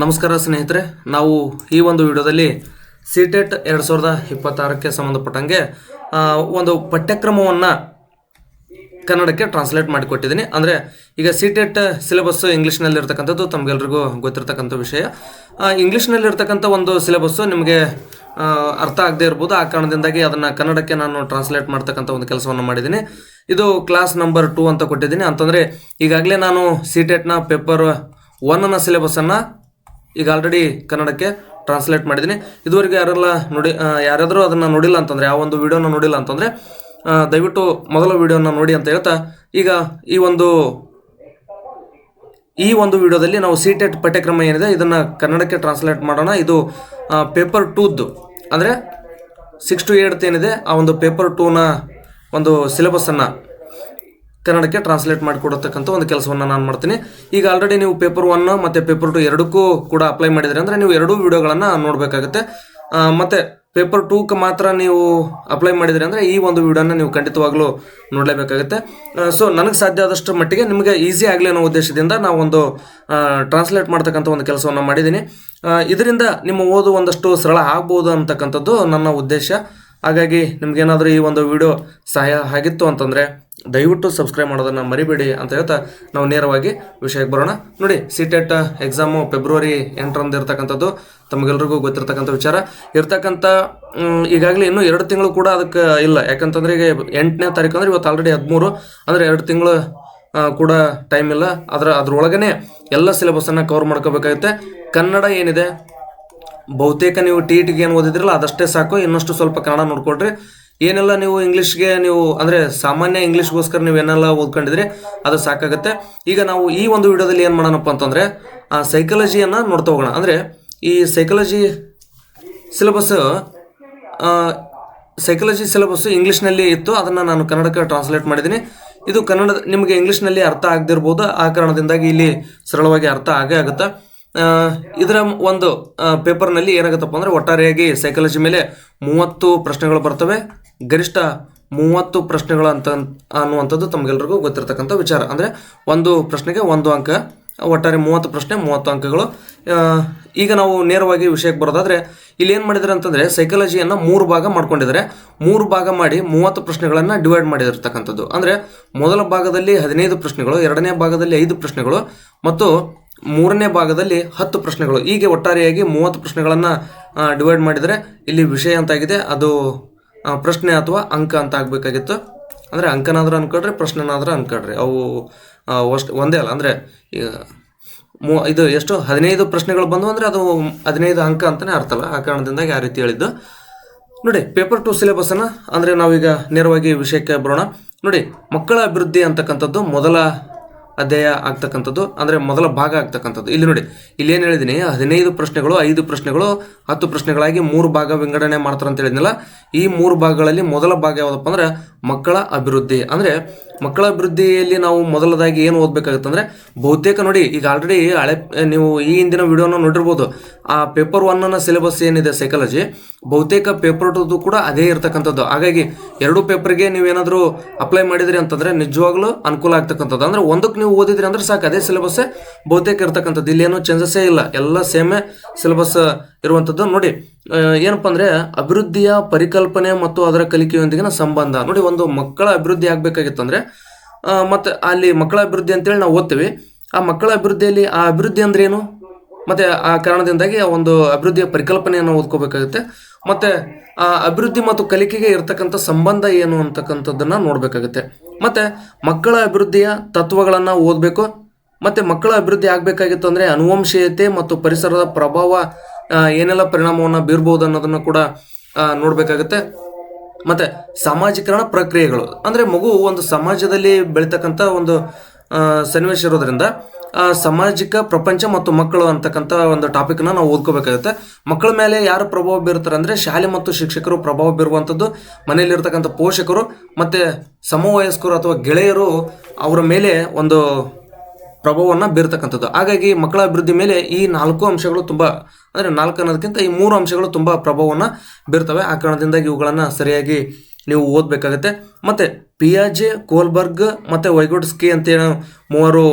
ನಮಸ್ಕಾರ ಸ್ನೇಹಿತರೆ, ನಾವು ಈ ಒಂದು ವಿಡಿಯೋದಲ್ಲಿ ಸಿ ಟೆಟ್ ಎರಡು ಸಾವಿರದ ಇಪ್ಪತ್ತಾರಕ್ಕೆ ಸಂಬಂಧಪಟ್ಟಂಗೆ ಒಂದು ಪಠ್ಯಕ್ರಮವನ್ನು ಕನ್ನಡಕ್ಕೆ ಟ್ರಾನ್ಸ್ಲೇಟ್ ಮಾಡಿಕೊಟ್ಟಿದ್ದೀನಿ. ಅಂದರೆ ಈಗ ಸಿ ಟೆಟ್ ಸಿಲೆಬಸ್ಸು ಇಂಗ್ಲೀಷ್ನಲ್ಲಿರ್ತಕ್ಕಂಥದ್ದು ತಮಗೆಲ್ರಿಗೂ ಗೊತ್ತಿರ್ತಕ್ಕಂಥ ವಿಷಯ. ಇಂಗ್ಲೀಷ್ನಲ್ಲಿರ್ತಕ್ಕಂಥ ಒಂದು ಸಿಲೆಬಸ್ಸು ನಿಮಗೆ ಅರ್ಥ ಆಗದೇ ಇರ್ಬೋದು. ಆ ಕಾರಣದಿಂದಾಗಿ ಅದನ್ನು ಕನ್ನಡಕ್ಕೆ ನಾನು ಟ್ರಾನ್ಸ್ಲೇಟ್ ಮಾಡ್ತಕ್ಕಂಥ ಒಂದು ಕೆಲಸವನ್ನು ಮಾಡಿದ್ದೀನಿ. ಇದು ಕ್ಲಾಸ್ ನಂಬರ್ ಟೂ ಅಂತ ಕೊಟ್ಟಿದ್ದೀನಿ. ಅಂತಂದರೆ ಈಗಾಗಲೇ ನಾನು ಸಿ ಟೆಟ್ನ ಪೇಪರ್ ಒನ್ನ ಸಿಲೆಬಸ್ಸನ್ನು ಈಗ ಆಲ್ರೆಡಿ ಕನ್ನಡಕ್ಕೆ ಟ್ರಾನ್ಸ್ಲೇಟ್ ಮಾಡಿದ್ದೀನಿ. ಇದುವರೆಗೆ ಯಾರೆಲ್ಲ ನೋಡಿ ಯಾರಾದರೂ ಅದನ್ನು ನೋಡಿಲ್ಲ ಅಂತಂದರೆ ಆ ಒಂದು ವಿಡಿಯೋನ ನೋಡಿಲ್ಲ ಅಂತಂದರೆ ದಯವಿಟ್ಟು ಮೊದಲ ವಿಡಿಯೋನ ನೋಡಿ ಅಂತ ಹೇಳ್ತಾ, ಈಗ ಈ ಒಂದು ಈ ಒಂದು ವಿಡಿಯೋದಲ್ಲಿ ನಾವು ಸಿ ಟೆಟ್ ಪಠ್ಯಕ್ರಮ ಏನಿದೆ, ಇದನ್ನು ಕನ್ನಡಕ್ಕೆ ಟ್ರಾನ್ಸ್ಲೇಟ್ ಮಾಡೋಣ. ಇದು ಪೇಪರ್ ಟೂದ್ದು ಅಂದರೆ ಸಿಕ್ಸ್ ಟು ಏಡ್ತ್ ಏನಿದೆ, ಆ ಒಂದು ಪೇಪರ್ ಟೂನ ಒಂದು ಸಿಲೆಬಸ್ಸನ್ನು ಕನ್ನಡಕ್ಕೆ ಟ್ರಾನ್ಸ್ಲೇಟ್ ಮಾಡಿಕೊಡತಕ್ಕಂಥ ಒಂದು ಕೆಲಸವನ್ನು ನಾನು ಮಾಡ್ತೀನಿ. ಈಗ ಆಲ್ರೆಡಿ ನೀವು ಪೇಪರ್ ಒನ್ ಮತ್ತು ಪೇಪರ್ ಟು ಎರಡಕ್ಕೂ ಕೂಡ ಅಪ್ಲೈ ಮಾಡಿದರೆ ಅಂದರೆ ನೀವು ಎರಡೂ ವಿಡಿಯೋಗಳನ್ನು ನೋಡಬೇಕಾಗುತ್ತೆ. ಮತ್ತು ಪೇಪರ್ ಟೂಕ್ಕೆ ಮಾತ್ರ ನೀವು ಅಪ್ಲೈ ಮಾಡಿದ್ರಿ ಅಂದರೆ ಈ ಒಂದು ವಿಡಿಯೋನ ನೀವು ಖಂಡಿತವಾಗ್ಲೂ ನೋಡಲೇಬೇಕಾಗುತ್ತೆ. ಸೊ ನನಗೆ ಸಾಧ್ಯ ಆದಷ್ಟು ಮಟ್ಟಿಗೆ ನಿಮಗೆ ಈಸಿ ಆಗಲಿ ಅನ್ನೋ ಉದ್ದೇಶದಿಂದ ನಾವು ಒಂದು ಟ್ರಾನ್ಸ್ಲೇಟ್ ಮಾಡ್ತಕ್ಕಂಥ ಒಂದು ಕೆಲಸವನ್ನು ಮಾಡಿದ್ದೀನಿ ಇದರಿಂದ ನಿಮ್ಮ ಓದು ಒಂದಷ್ಟು ಸರಳ ಆಗ್ಬೋದು ಅಂತಕ್ಕಂಥದ್ದು ನನ್ನ ಉದ್ದೇಶ. ಹಾಗಾಗಿ ನಿಮ್ಗೇನಾದರೂ ಈ ಒಂದು ವಿಡಿಯೋ ಸಹಾಯ ಆಗಿತ್ತು ಅಂತಂದರೆ ದಯವಿಟ್ಟು ಸಬ್ಸ್ಕ್ರೈಬ್ ಮಾಡೋದನ್ನು ಮರಿಬೇಡಿ ಅಂತ ಹೇಳ್ತಾ ನಾವು ನೇರವಾಗಿ ವಿಷಯಕ್ಕೆ ಬರೋಣ. ನೋಡಿ ಸಿ ಟೆಟ್ ಎಕ್ಸಾಮು ಫೆಬ್ರವರಿ ಎಂಟರಂದು ಇರ್ತಕ್ಕಂಥದ್ದು, ತಮಗೆಲ್ರಿಗೂ ಗೊತ್ತಿರ್ತಕ್ಕಂಥ ವಿಚಾರ. ಇರ್ತಕ್ಕಂಥ ಈಗಾಗಲೇ ಇನ್ನೂ ಎರಡು ತಿಂಗಳು ಕೂಡ ಅದಕ್ಕೆ ಇಲ್ಲ. ಯಾಕಂತಂದ್ರೆ ಈಗ ಎಂಟನೇ ತಾರೀಕು ಅಂದರೆ ಇವತ್ತು ಆಲ್ರೆಡಿ ಹದಿಮೂರು, ಅಂದರೆ ಎರಡು ತಿಂಗಳು ಕೂಡ ಟೈಮ್ ಇಲ್ಲ. ಅದರ, ಅದ್ರೊಳಗೇನೆ ಎಲ್ಲ ಸಿಲೆಬಸ್ಸನ್ನು ಕವರ್ ಮಾಡ್ಕೋಬೇಕಾಗುತ್ತೆ. ಕನ್ನಡ ಏನಿದೆ? ಬಹುತೇಕ ನೀವು ಟಿ ಟಿಗೆ ಏನು ಓದಿದ್ರಲ್ಲ ಅದಷ್ಟೇ ಸಾಕು. ಇನ್ನಷ್ಟು ಸ್ವಲ್ಪ ಕನ್ನಡ ನೋಡ್ಕೊಳ್ರಿ. ಏನೆಲ್ಲ ನೀವು ಇಂಗ್ಲೀಷ್ಗೆ ನೀವು, ಅಂದರೆ ಸಾಮಾನ್ಯ ಇಂಗ್ಲೀಷ್ಗೋಸ್ಕರ ನೀವು ಏನೆಲ್ಲ ಓದ್ಕೊಂಡಿದ್ರಿ, ಅದು ಸಾಕಾಗುತ್ತೆ. ಈಗ ನಾವು ಈ ಒಂದು ವಿಡಿಯೋದಲ್ಲಿ ಏನು ಮಾಡೋಣಪ್ಪ ಅಂತಂದರೆ, ಆ ಸೈಕಾಲಜಿಯನ್ನು ನೋಡ್ತಾ ಹೋಗೋಣ. ಅಂದರೆ ಈ ಸೈಕಲಜಿ ಸಿಲೆಬಸ್ ಸೈಕಲಜಿ ಸಿಲೆಬಸ್ಸು ಇಂಗ್ಲೀಷ್ನಲ್ಲಿ ಇತ್ತು. ಅದನ್ನು ನಾನು ಕನ್ನಡಕ್ಕೆ ಟ್ರಾನ್ಸ್ಲೇಟ್ ಮಾಡಿದ್ದೀನಿ. ಇದು ಕನ್ನಡ ನಿಮಗೆ ಇಂಗ್ಲೀಷ್ನಲ್ಲಿ ಅರ್ಥ ಆಗದಿರ್ಬೋದು. ಆ ಕಾರಣದಿಂದಾಗಿ ಇಲ್ಲಿ ಸರಳವಾಗಿ ಅರ್ಥ ಆಗೇ ಆಗುತ್ತೆ. ಇದರ ಒಂದು ಪೇಪರ್ನಲ್ಲಿ ಏನಾಗುತ್ತಪ್ಪ ಅಂದರೆ ಒಟ್ಟಾರೆಯಾಗಿ ಸೈಕಾಲಜಿ ಮೇಲೆ ಮೂವತ್ತು ಪ್ರಶ್ನೆಗಳು ಬರ್ತವೆ. ಗರಿಷ್ಠ ಮೂವತ್ತು ಪ್ರಶ್ನೆಗಳು ಅಂತ ಅನ್ನುವಂಥದ್ದು ತಮಗೆಲ್ರಿಗೂ ಗೊತ್ತಿರತಕ್ಕಂಥ ವಿಚಾರ. ಅಂದರೆ ಒಂದು ಪ್ರಶ್ನೆಗೆ ಒಂದು ಅಂಕ, ಒಟ್ಟಾರೆ ಮೂವತ್ತು ಪ್ರಶ್ನೆ, ಮೂವತ್ತು ಅಂಕಗಳು. ಈಗ ನಾವು ನೇರವಾಗಿ ವಿಷಯಕ್ಕೆ ಬರೋದಾದರೆ, ಇಲ್ಲಿ ಏನು ಮಾಡಿದ್ದಾರೆ ಅಂತಂದರೆ ಸೈಕಾಲಜಿಯನ್ನು ಮೂರು ಭಾಗ ಮಾಡ್ಕೊಂಡಿದ್ದಾರೆ. ಮೂರು ಭಾಗ ಮಾಡಿ ಮೂವತ್ತು ಪ್ರಶ್ನೆಗಳನ್ನು ಡಿವೈಡ್ ಮಾಡಿರ್ತಕ್ಕಂಥದ್ದು. ಅಂದರೆ ಮೊದಲ ಭಾಗದಲ್ಲಿ ಹದಿನೈದು ಪ್ರಶ್ನೆಗಳು, ಎರಡನೇ ಭಾಗದಲ್ಲಿ ಐದು ಪ್ರಶ್ನೆಗಳು. ಮತ್ತು ಮೂರನೇ ಭಾಗದಲ್ಲಿ ಹತ್ತು ಪ್ರಶ್ನೆಗಳು. ಹೀಗೆ ಒಟ್ಟಾರೆಯಾಗಿ ಮೂವತ್ತು ಪ್ರಶ್ನೆಗಳನ್ನು ಡಿವೈಡ್ ಮಾಡಿದರೆ ಇಲ್ಲಿ ವಿಷಯ ಅಂತಾಗಿದೆ. ಅದು ಪ್ರಶ್ನೆ ಅಥವಾ ಅಂಕ ಅಂತ ಆಗಬೇಕಾಗಿತ್ತು. ಅಂದರೆ ಅಂಕನಾದ್ರೂ ಅನ್ಕೊಳ್ರಿ, ಪ್ರಶ್ನೆನಾದ್ರೂ ಅನ್ಕೊಳ್ರಿ. ಅವು ಅಷ್ಟು ಒಂದೇ ಅಲ್ಲ. ಅಂದರೆ ಮೂ, ಇದು ಎಷ್ಟು? ಹದಿನೈದು ಪ್ರಶ್ನೆಗಳು ಬಂದವು ಅಂದರೆ ಅದು ಹದಿನೈದು ಅಂಕ ಅಂತಲೇ ಅರ್ಥ ಅಲ್ಲ. ಆ ಕಾರಣದಿಂದಾಗಿ ಆ ರೀತಿ ಹೇಳಿದ್ದು. ನೋಡಿ ಪೇಪರ್ ಟು ಸಿಲೆಬಸ್ಸನ್ನು ಅಂದರೆ ನಾವೀಗ ನೇರವಾಗಿ ವಿಷಯಕ್ಕೆ ಬರೋಣ. ನೋಡಿ, ಮಕ್ಕಳ ಅಭಿವೃದ್ಧಿ ಅಂತಕ್ಕಂಥದ್ದು ಮೊದಲ ಅಧ್ಯಾಯ ಆಗ್ತಕ್ಕಂಥದ್ದು, ಅಂದರೆ ಮೊದಲ ಭಾಗ ಆಗ್ತಕ್ಕಂಥದ್ದು. ಇಲ್ಲಿ ನೋಡಿ, ಇಲ್ಲಿ ಏನು ಹೇಳಿದ್ದೀನಿ ಹದಿನೈದು ಪ್ರಶ್ನೆಗಳು, ಐದು ಪ್ರಶ್ನೆಗಳು, ಹತ್ತು ಪ್ರಶ್ನೆಗಳಾಗಿ ಮೂರು ಭಾಗ ವಿಂಗಡಣೆ ಮಾಡ್ತಾರೆ ಅಂತ ಹೇಳಿದ್ನಲ್ಲ, ಈ ಮೂರು ಭಾಗಗಳಲ್ಲಿ ಮೊದಲ ಭಾಗ ಯಾವುದಪ್ಪ ಅಂದ್ರೆ ಮಕ್ಕಳ ಅಭಿವೃದ್ಧಿ. ಅಂದರೆ ಮಕ್ಕಳ ಅಭಿವೃದ್ಧಿಯಲ್ಲಿ ನಾವು ಮೊದಲದಾಗಿ ಏನು ಓದಬೇಕಾಗುತ್ತೆ ಅಂದರೆ, ಬಹುತೇಕ ನೋಡಿ, ಈಗ ಆಲ್ರೆಡಿ ಹಳೆ, ನೀವು ಈ ಹಿಂದಿನ ವಿಡಿಯೋನ ನೋಡಿರ್ಬೋದು, ಆ ಪೇಪರ್ ಒನ್ನ ಸಿಲೆಬಸ್ ಏನಿದೆ ಸೈಕಾಲಜಿ ಬಹುತೇಕ ಪೇಪರ್ ಟುದು ಕೂಡ ಅದೇ ಇರ್ತಕ್ಕಂಥದ್ದು. ಹಾಗಾಗಿ ಎರಡು ಪೇಪರ್ಗೆ ನೀವೇನಾದರೂ ಅಪ್ಲೈ ಮಾಡಿದ್ರಿ ಅಂತಂದರೆ ನಿಜವಾಗ್ಲೂ ಅನುಕೂಲ ಆಗ್ತಕ್ಕಂಥದ್ದು. ಅಂದರೆ ಒಂದಕ್ಕೆ ನೀವು ಓದಿದ್ರಿ ಅಂದ್ರೆ ಸಾಕು. ಅದೇ ಸಿಲೆಬಸ್ಸೇ ಬಹುತೇಕ ಇರ್ತಕ್ಕಂಥದ್ದು. ಇಲ್ಲೇನು ಚೇಂಜಸ್ಸೇ ಇಲ್ಲ. ಎಲ್ಲ ಸೇಮೇ ಸಿಲೆಬಸ್ ಇರುವಂಥದ್ದು. ನೋಡಿ ಏನಪ್ಪ ಅಂದರೆ ಅಭಿವೃದ್ಧಿಯ ಪರಿಕಲ್ಪನೆ ಮತ್ತು ಅದರ ಕಲಿಕೆಯೊಂದಿಗಿನ ಸಂಬಂಧ. ನೋಡಿ, ಒಂದು ಮಕ್ಕಳ ಅಭಿವೃದ್ಧಿ ಆಗಬೇಕಾಗಿತ್ತಂದ್ರೆ ಮತ್ತು ಅಲ್ಲಿ ಮಕ್ಕಳ ಅಭಿವೃದ್ಧಿ ಅಂತೇಳಿ ನಾವು ಓದ್ತೀವಿ. ಆ ಮಕ್ಕಳ ಅಭಿವೃದ್ಧಿಯಲ್ಲಿ ಆ ಅಭಿವೃದ್ಧಿ ಅಂದ್ರೆ ಏನು? ಮತ್ತು ಆ ಕಾರಣದಿಂದಾಗಿ ಆ ಒಂದು ಅಭಿವೃದ್ಧಿಯ ಪರಿಕಲ್ಪನೆಯನ್ನು ಓದ್ಕೋಬೇಕಾಗುತ್ತೆ. ಮತ್ತು ಆ ಅಭಿವೃದ್ಧಿ ಮತ್ತು ಕಲಿಕೆಗೆ ಇರತಕ್ಕಂಥ ಸಂಬಂಧ ಏನು ಅಂತಕ್ಕಂಥದ್ದನ್ನು ನೋಡಬೇಕಾಗುತ್ತೆ. ಮತ್ತು ಮಕ್ಕಳ ಅಭಿವೃದ್ಧಿಯ ತತ್ವಗಳನ್ನು ಓದಬೇಕು, ಮತ್ತು ಮಕ್ಕಳ ಅಭಿವೃದ್ಧಿ ಆಗಬೇಕಾಗಿತ್ತು ಅಂದರೆ ಅನುವಂಶೀಯತೆ ಮತ್ತು ಪರಿಸರದ ಪ್ರಭಾವ ಏನೆಲ್ಲ ಪರಿಣಾಮವನ್ನು ಬೀರ್ಬೋದು ಅನ್ನೋದನ್ನು ಕೂಡ ನೋಡಬೇಕಾಗುತ್ತೆ. ಮತ್ತು ಸಾಮಾಜೀಕರಣ ಪ್ರಕ್ರಿಯೆಗಳು. ಅಂದರೆ ಮಗು ಒಂದು ಸಮಾಜದಲ್ಲಿ ಬೆಳೀತಕ್ಕಂಥ ಒಂದು ಸನ್ನಿವೇಶ ಇರೋದ್ರಿಂದ ಸಾಮಾಜಿಕ ಪ್ರಪಂಚ ಮತ್ತು ಮಕ್ಕಳು ಅಂತಕ್ಕಂಥ ಒಂದು ಟಾಪಿಕ್ನ ನಾವು ಓದ್ಕೋಬೇಕಾಗುತ್ತೆ. ಮಕ್ಕಳ ಮೇಲೆ ಯಾರು ಪ್ರಭಾವ ಬೀರ್ತಾರೆ ಅಂದರೆ ಶಾಲೆ ಮತ್ತು ಶಿಕ್ಷಕರು ಪ್ರಭಾವ ಬೀರುವಂಥದ್ದು, ಮನೆಯಲ್ಲಿರ್ತಕ್ಕಂಥ ಪೋಷಕರು ಮತ್ತು ಸಮವಯಸ್ಕರು ಅಥವಾ ಗೆಳೆಯರು ಅವರ ಮೇಲೆ ಒಂದು ಪ್ರಭಾವವನ್ನು ಬೀರ್ತಕ್ಕಂಥದ್ದು. ಹಾಗಾಗಿ ಮಕ್ಕಳ ಅಭಿವೃದ್ಧಿ ಮೇಲೆ ಈ ನಾಲ್ಕು ಅಂಶಗಳು ತುಂಬ, ಅಂದರೆ ನಾಲ್ಕು ಅನ್ನೋದಕ್ಕಿಂತ ಈ ಮೂರು ಅಂಶಗಳು ತುಂಬ ಪ್ರಭಾವವನ್ನು ಬೀರ್ತವೆ. ಆ ಕಾರಣದಿಂದಾಗಿ ಇವುಗಳನ್ನು ಸರಿಯಾಗಿ ನೀವು ಓದಬೇಕಾಗತ್ತೆ. ಮತ್ತು ಪಿಯಾಜೆ ಕೋಲ್ಬರ್ಗ್ ಮತ್ತು ವೈಗೋಡ್ಸ್ಕಿ ಅಂತ ಏನು ಮೂವರು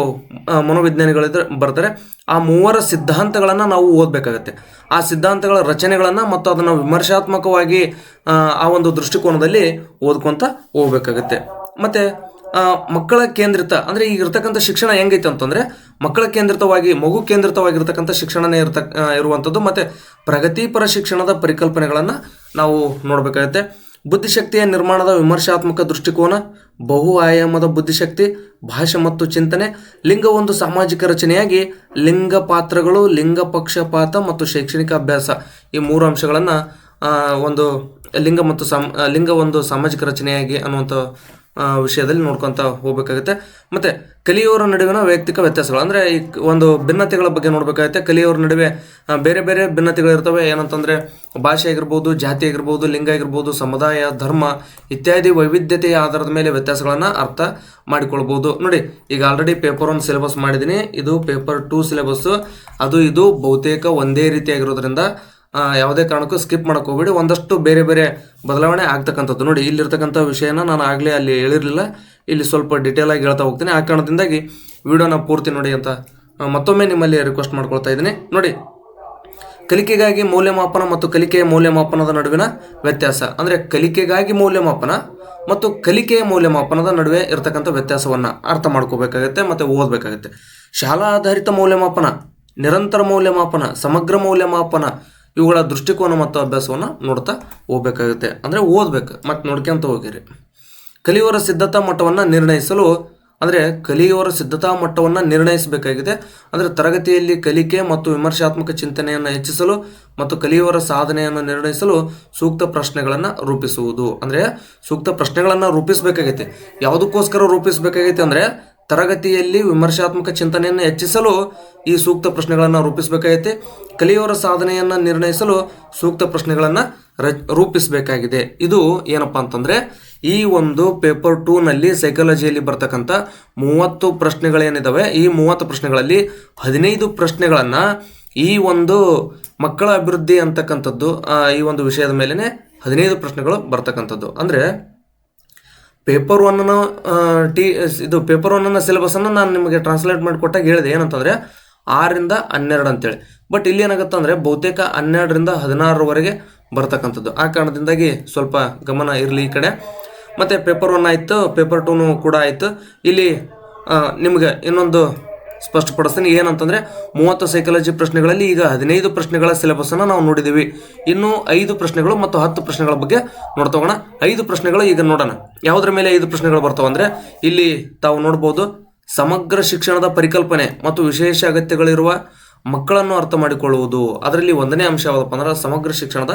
ಮನೋವಿಜ್ಞಾನಿಗಳಿದ್ರೆ ಬರ್ತಾರೆ. ಆ ಮೂವರ ಸಿದ್ಧಾಂತಗಳನ್ನು ನಾವು ಓದಬೇಕಾಗತ್ತೆ. ಆ ಸಿದ್ಧಾಂತಗಳ ರಚನೆಗಳನ್ನು ಮತ್ತು ಅದನ್ನು ವಿಮರ್ಶಾತ್ಮಕವಾಗಿ ಆ, ಒಂದು ದೃಷ್ಟಿಕೋನದಲ್ಲಿ ಓದ್ಕೊತ ಹೋಗ್ಬೇಕಾಗತ್ತೆ. ಮತ್ತು ಮಕ್ಕಳ ಕೇಂದ್ರಿತ ಅಂದರೆ ಈಗ ಇರ್ತಕ್ಕಂಥ ಶಿಕ್ಷಣ ಹೆಂಗೈತೆ ಅಂತಂದರೆ ಮಕ್ಕಳ ಕೇಂದ್ರಿತವಾಗಿ ಮಗು ಕೇಂದ್ರಿತವಾಗಿರ್ತಕ್ಕಂಥ ಶಿಕ್ಷಣನೇ ಇರ್ತಕ್ಕ ಇರುವಂಥದ್ದು. ಮತ್ತು ಪ್ರಗತಿಪರ ಶಿಕ್ಷಣದ ಪರಿಕಲ್ಪನೆಗಳನ್ನು ನಾವು ನೋಡಬೇಕಾಗತ್ತೆ. ಬುದ್ಧಿಶಕ್ತಿಯ ನಿರ್ಮಾಣದ ವಿಮರ್ಶಾತ್ಮಕ ದೃಷ್ಟಿಕೋನ, ಬಹು ಆಯಾಮದ ಬುದ್ಧಿಶಕ್ತಿ, ಭಾಷೆ ಮತ್ತು ಚಿಂತನೆ, ಲಿಂಗ ಒಂದು ಸಾಮಾಜಿಕ ರಚನೆಯಾಗಿ ಲಿಂಗ ಪಾತ್ರಗಳು, ಲಿಂಗ ಪಕ್ಷಪಾತ ಮತ್ತು ಶೈಕ್ಷಣಿಕ ಅಭ್ಯಾಸ ಈ ಮೂರು ಅಂಶಗಳನ್ನು ಒಂದು ಲಿಂಗ ಮತ್ತು ಲಿಂಗ ಒಂದು ಸಾಮಾಜಿಕ ರಚನೆಯಾಗಿ ಅನ್ನುವಂಥ ವಿಷಯದಲ್ಲಿ ನೋಡ್ಕೊತ ಹೋಗಬೇಕಾಗುತ್ತೆ. ಮತ್ತು ಕಲಿಯೋರ ನಡುವಿನ ವೈಯಕ್ತಿಕ ವ್ಯತ್ಯಾಸಗಳು. ಅಂದರೆ ಈ ಒಂದು ಭಿನ್ನತೆಗಳ ಬಗ್ಗೆ ನೋಡಬೇಕಾಗುತ್ತೆ. ಕಲಿಯೋರ ನಡುವೆ ಬೇರೆ ಬೇರೆ ಬೇರೆ ಭಿನ್ನತೆಗಳಿರ್ತವೆ ಏನಂತಂದರೆ, ಭಾಷೆ ಆಗಿರ್ಬೋದು, ಜಾತಿ ಆಗಿರ್ಬೋದು, ಲಿಂಗ ಆಗಿರ್ಬೋದು, ಸಮುದಾಯ, ಧರ್ಮ ಇತ್ಯಾದಿ ವೈವಿಧ್ಯತೆಯ ಆಧಾರದ ಮೇಲೆ ವ್ಯತ್ಯಾಸಗಳನ್ನು ಅರ್ಥ ಮಾಡಿಕೊಳ್ಬೋದು. ನೋಡಿ, ಈಗ ಆಲ್ರೆಡಿ ಪೇಪರ್ ಒನ್ ಸಿಲೆಬಸ್ ಮಾಡಿದ್ದೀನಿ ಇದು ಪೇಪರ್ ಟೂ ಸಿಲೆಬಸ್ಸು ಅದು, ಇದು ಬಹುತೇಕ ಒಂದೇ ರೀತಿಯಾಗಿರೋದ್ರಿಂದ ಯಾವುದೇ ಕಾರಣಕ್ಕೂ ಸ್ಕಿಪ್ ಮಾಡಕ್ಕೆ ಹೋಗ್ಬೇಡಿ. ಒಂದಷ್ಟು ಬೇರೆ ಬೇರೆ ಬದಲಾವಣೆ ಆಗ್ತಕ್ಕಂಥದ್ದು. ನೋಡಿ, ಇಲ್ಲಿರ್ತಕ್ಕಂಥ ವಿಷಯನ ನಾನು ಆಗಲೇ ಅಲ್ಲಿ ಹೇಳಿರಲಿಲ್ಲ. ಇಲ್ಲಿ ಸ್ವಲ್ಪ ಡೀಟೇಲ್ ಆಗಿ ಹೇಳ್ತಾ ಹೋಗ್ತೀನಿ. ಆ ಕಾರಣದಿಂದಾಗಿ ವಿಡಿಯೋನ ಪೂರ್ತಿ ನೋಡಿ ಅಂತ ಮತ್ತೊಮ್ಮೆ ನಿಮ್ಮಲ್ಲಿ ರಿಕ್ವೆಸ್ಟ್ ಮಾಡ್ಕೊಳ್ತಾ ಇದ್ದೀನಿ. ನೋಡಿ, ಕಲಿಕೆಗಾಗಿ ಮೌಲ್ಯಮಾಪನ ಮತ್ತು ಕಲಿಕೆಯ ಮೌಲ್ಯಮಾಪನದ ನಡುವಿನ ವ್ಯತ್ಯಾಸ. ಅಂದರೆ ಕಲಿಕೆಗಾಗಿ ಮೌಲ್ಯಮಾಪನ ಮತ್ತು ಕಲಿಕೆಯ ಮೌಲ್ಯಮಾಪನದ ನಡುವೆ ಇರತಕ್ಕಂಥ ವ್ಯತ್ಯಾಸವನ್ನು ಅರ್ಥ ಮಾಡ್ಕೋಬೇಕಾಗತ್ತೆ ಮತ್ತು ಓದಬೇಕಾಗತ್ತೆ. ಶಾಲಾ ಆಧಾರಿತ ಮೌಲ್ಯಮಾಪನ, ನಿರಂತರ ಮೌಲ್ಯಮಾಪನ, ಸಮಗ್ರ ಮೌಲ್ಯಮಾಪನ ಇವುಗಳ ದೃಷ್ಟಿಕೋನ ಮತ್ತು ಅಭ್ಯಾಸವನ್ನು ನೋಡ್ತಾ ಹೋಗ್ಬೇಕಾಗುತ್ತೆ. ಅಂದರೆ ಓದ್ಬೇಕು, ಮತ್ತು ನೋಡ್ಕೊಂತ ಹೋಗಿರಿ. ಕಲಿಯುವರ ಸಿದ್ಧತಾ ಮಟ್ಟವನ್ನು ನಿರ್ಣಯಿಸಲು, ಅಂದರೆ ಕಲಿಯುವರ ಸಿದ್ಧತಾ ಮಟ್ಟವನ್ನು ನಿರ್ಣಯಿಸಬೇಕಾಗಿದೆ. ಅಂದರೆ ತರಗತಿಯಲ್ಲಿ ಕಲಿಕೆ ಮತ್ತು ವಿಮರ್ಶಾತ್ಮಕ ಚಿಂತನೆಯನ್ನು ಹೆಚ್ಚಿಸಲು ಮತ್ತು ಕಲಿಯುವರ ಸಾಧನೆಯನ್ನು ನಿರ್ಣಯಿಸಲು ಸೂಕ್ತ ಪ್ರಶ್ನೆಗಳನ್ನು ರೂಪಿಸುವುದು. ಅಂದರೆ ಸೂಕ್ತ ಪ್ರಶ್ನೆಗಳನ್ನು ರೂಪಿಸಬೇಕಾಗೈತೆ. ಯಾವುದಕ್ಕೋಸ್ಕರ ರೂಪಿಸಬೇಕಾಗೈತೆ ಅಂದರೆ ತರಗತಿಯಲ್ಲಿ ವಿಮರ್ಶಾತ್ಮಕ ಚಿಂತನೆಯನ್ನು ಹೆಚ್ಚಿಸಲು ಈ ಸೂಕ್ತ ಪ್ರಶ್ನೆಗಳನ್ನು ರೂಪಿಸಬೇಕಾಗೈತೆ. ಕಲಿಯುವರ ಸಾಧನೆಯನ್ನು ನಿರ್ಣಯಿಸಲು ಸೂಕ್ತ ಪ್ರಶ್ನೆಗಳನ್ನು ರ ರೂಪಿಸಬೇಕಾಗಿದೆ. ಇದು ಏನಪ್ಪ ಅಂತಂದರೆ, ಈ ಒಂದು ಪೇಪರ್ ಟೂನಲ್ಲಿ ಸೈಕಾಲಜಿಯಲ್ಲಿ ಬರ್ತಕ್ಕಂಥ ಮೂವತ್ತು ಪ್ರಶ್ನೆಗಳೇನಿದ್ದಾವೆ ಈ ಮೂವತ್ತು ಪ್ರಶ್ನೆಗಳಲ್ಲಿ ಹದಿನೈದು ಪ್ರಶ್ನೆಗಳನ್ನು ಈ ಒಂದು ಮಕ್ಕಳ ಅಭಿವೃದ್ಧಿ ಅಂತಕ್ಕಂಥದ್ದು ಈ ಒಂದು ವಿಷಯದ ಮೇಲೇ ಹದಿನೈದು ಪ್ರಶ್ನೆಗಳು ಬರ್ತಕ್ಕಂಥದ್ದು. ಅಂದರೆ ಪೇಪರ್ ಒನ್ನ ಟಿ, ಇದು ಪೇಪರ್ ಒನ್ನ ಸಿಲೆಬಸನ್ನು ನಾನು ನಿಮಗೆ ಟ್ರಾನ್ಸ್ಲೇಟ್ ಮಾಡಿಕೊಟ್ಟಾಗ ಹೇಳಿದೆ. ಏನಂತಂದ್ರೆ ಆರರಿಂದ ಹನ್ನೆರಡು ಅಂತೇಳಿ. ಬಟ್ ಇಲ್ಲಿ ಏನಾಗುತ್ತೆ ಅಂದರೆ ಬಹುತೇಕ ಹನ್ನೆರಡರಿಂದ ಹದಿನಾರರವರೆಗೆ ಬರ್ತಕ್ಕಂಥದ್ದು. ಆ ಕಾರಣದಿಂದಾಗಿ ಸ್ವಲ್ಪ ಗಮನ ಇರಲಿ ಈ ಕಡೆ. ಮತ್ತು ಪೇಪರ್ ಒನ್ ಆಯಿತು, ಪೇಪರ್ ಟೂನು ಕೂಡ ಆಯಿತು. ಇಲ್ಲಿ ನಿಮಗೆ ನಿಮ್ಗೆ ಇನ್ನೊಂದು ಸ್ಪಷ್ಟಪಡಿಸ್ತೀನಿ. ಏನಂತಂದರೆ ಮೂವತ್ತು ಸೈಕಾಲಜಿ ಪ್ರಶ್ನೆಗಳಲ್ಲಿ ಈಗ ಹದಿನೈದು ಪ್ರಶ್ನೆಗಳ ಸಿಲೆಬಸನ್ನು ನಾವು ನೋಡಿದ್ದೀವಿ ಇನ್ನು ಐದು ಪ್ರಶ್ನೆಗಳು ಮತ್ತು ಹತ್ತು ಪ್ರಶ್ನೆಗಳ ಬಗ್ಗೆ ನೋಡ್ತೋಗೋಣ ಐದು ಪ್ರಶ್ನೆಗಳು ಈಗ ನೋಡೋಣ. ಯಾವುದ್ರ ಮೇಲೆ ಐದು ಪ್ರಶ್ನೆಗಳು ಬರ್ತಾವೆ ಅಂದರೆ ಇಲ್ಲಿ ತಾವು ನೋಡ್ಬೋದು, ಸಮಗ್ರ ಶಿಕ್ಷಣದ ಪರಿಕಲ್ಪನೆ ಮತ್ತು ವಿಶೇಷ ಅಗತ್ಯಗಳಿರುವ ಮಕ್ಕಳನ್ನು ಅರ್ಥ ಮಾಡಿಕೊಳ್ಳುವುದು. ಅದರಲ್ಲಿ ಒಂದನೇ ಅಂಶ ಯಾವುದಪ್ಪ ಅಂದ್ರೆ ಸಮಗ್ರ ಶಿಕ್ಷಣದ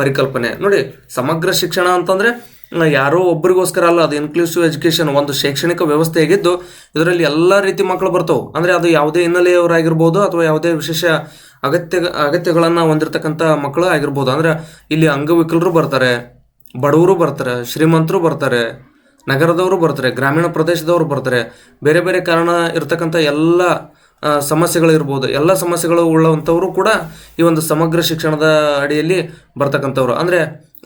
ಪರಿಕಲ್ಪನೆ. ನೋಡಿ, ಸಮಗ್ರ ಶಿಕ್ಷಣ ಅಂತಂದರೆ ಯಾರೋ ಒಬ್ಬರಿಗೋಸ್ಕರ ಅಲ್ಲ, ಅದು ಇನ್ಕ್ಲೂಸಿವ್ ಎಜುಕೇಷನ್ ಒಂದು ಶೈಕ್ಷಣಿಕ ವ್ಯವಸ್ಥೆ ಆಗಿದ್ದು ಇದರಲ್ಲಿ ಎಲ್ಲ ರೀತಿ ಮಕ್ಕಳು ಬರ್ತವೆ. ಅಂದರೆ ಅದು ಯಾವುದೇ ಹಿನ್ನೆಲೆಯವರಾಗಿರ್ಬೋದು ಅಥವಾ ಯಾವುದೇ ವಿಶೇಷ ಅಗತ್ಯ, ಅಗತ್ಯಗಳನ್ನು ಹೊಂದಿರತಕ್ಕಂಥ ಮಕ್ಕಳು ಆಗಿರ್ಬೋದು. ಅಂದರೆ ಇಲ್ಲಿ ಅಂಗವಿಕಲರು ಬರ್ತಾರೆ, ಬಡವರು ಬರ್ತಾರೆ, ಶ್ರೀಮಂತರು ಬರ್ತಾರೆ, ನಗರದವರು ಬರ್ತಾರೆ, ಗ್ರಾಮೀಣ ಪ್ರದೇಶದವರು ಬರ್ತಾರೆ. ಬೇರೆ ಬೇರೆ ಕಾರಣ ಇರತಕ್ಕಂಥ ಎಲ್ಲ ಸಮಸ್ಯೆಗಳಿರ್ಬೋದು. ಎಲ್ಲ ಸಮಸ್ಯೆಗಳು ಉಳ್ಳವಂಥವರು ಕೂಡ ಈ ಒಂದು ಸಮಗ್ರ ಶಿಕ್ಷಣದ ಅಡಿಯಲ್ಲಿ ಬರ್ತಕ್ಕಂಥವ್ರು. ಅಂದರೆ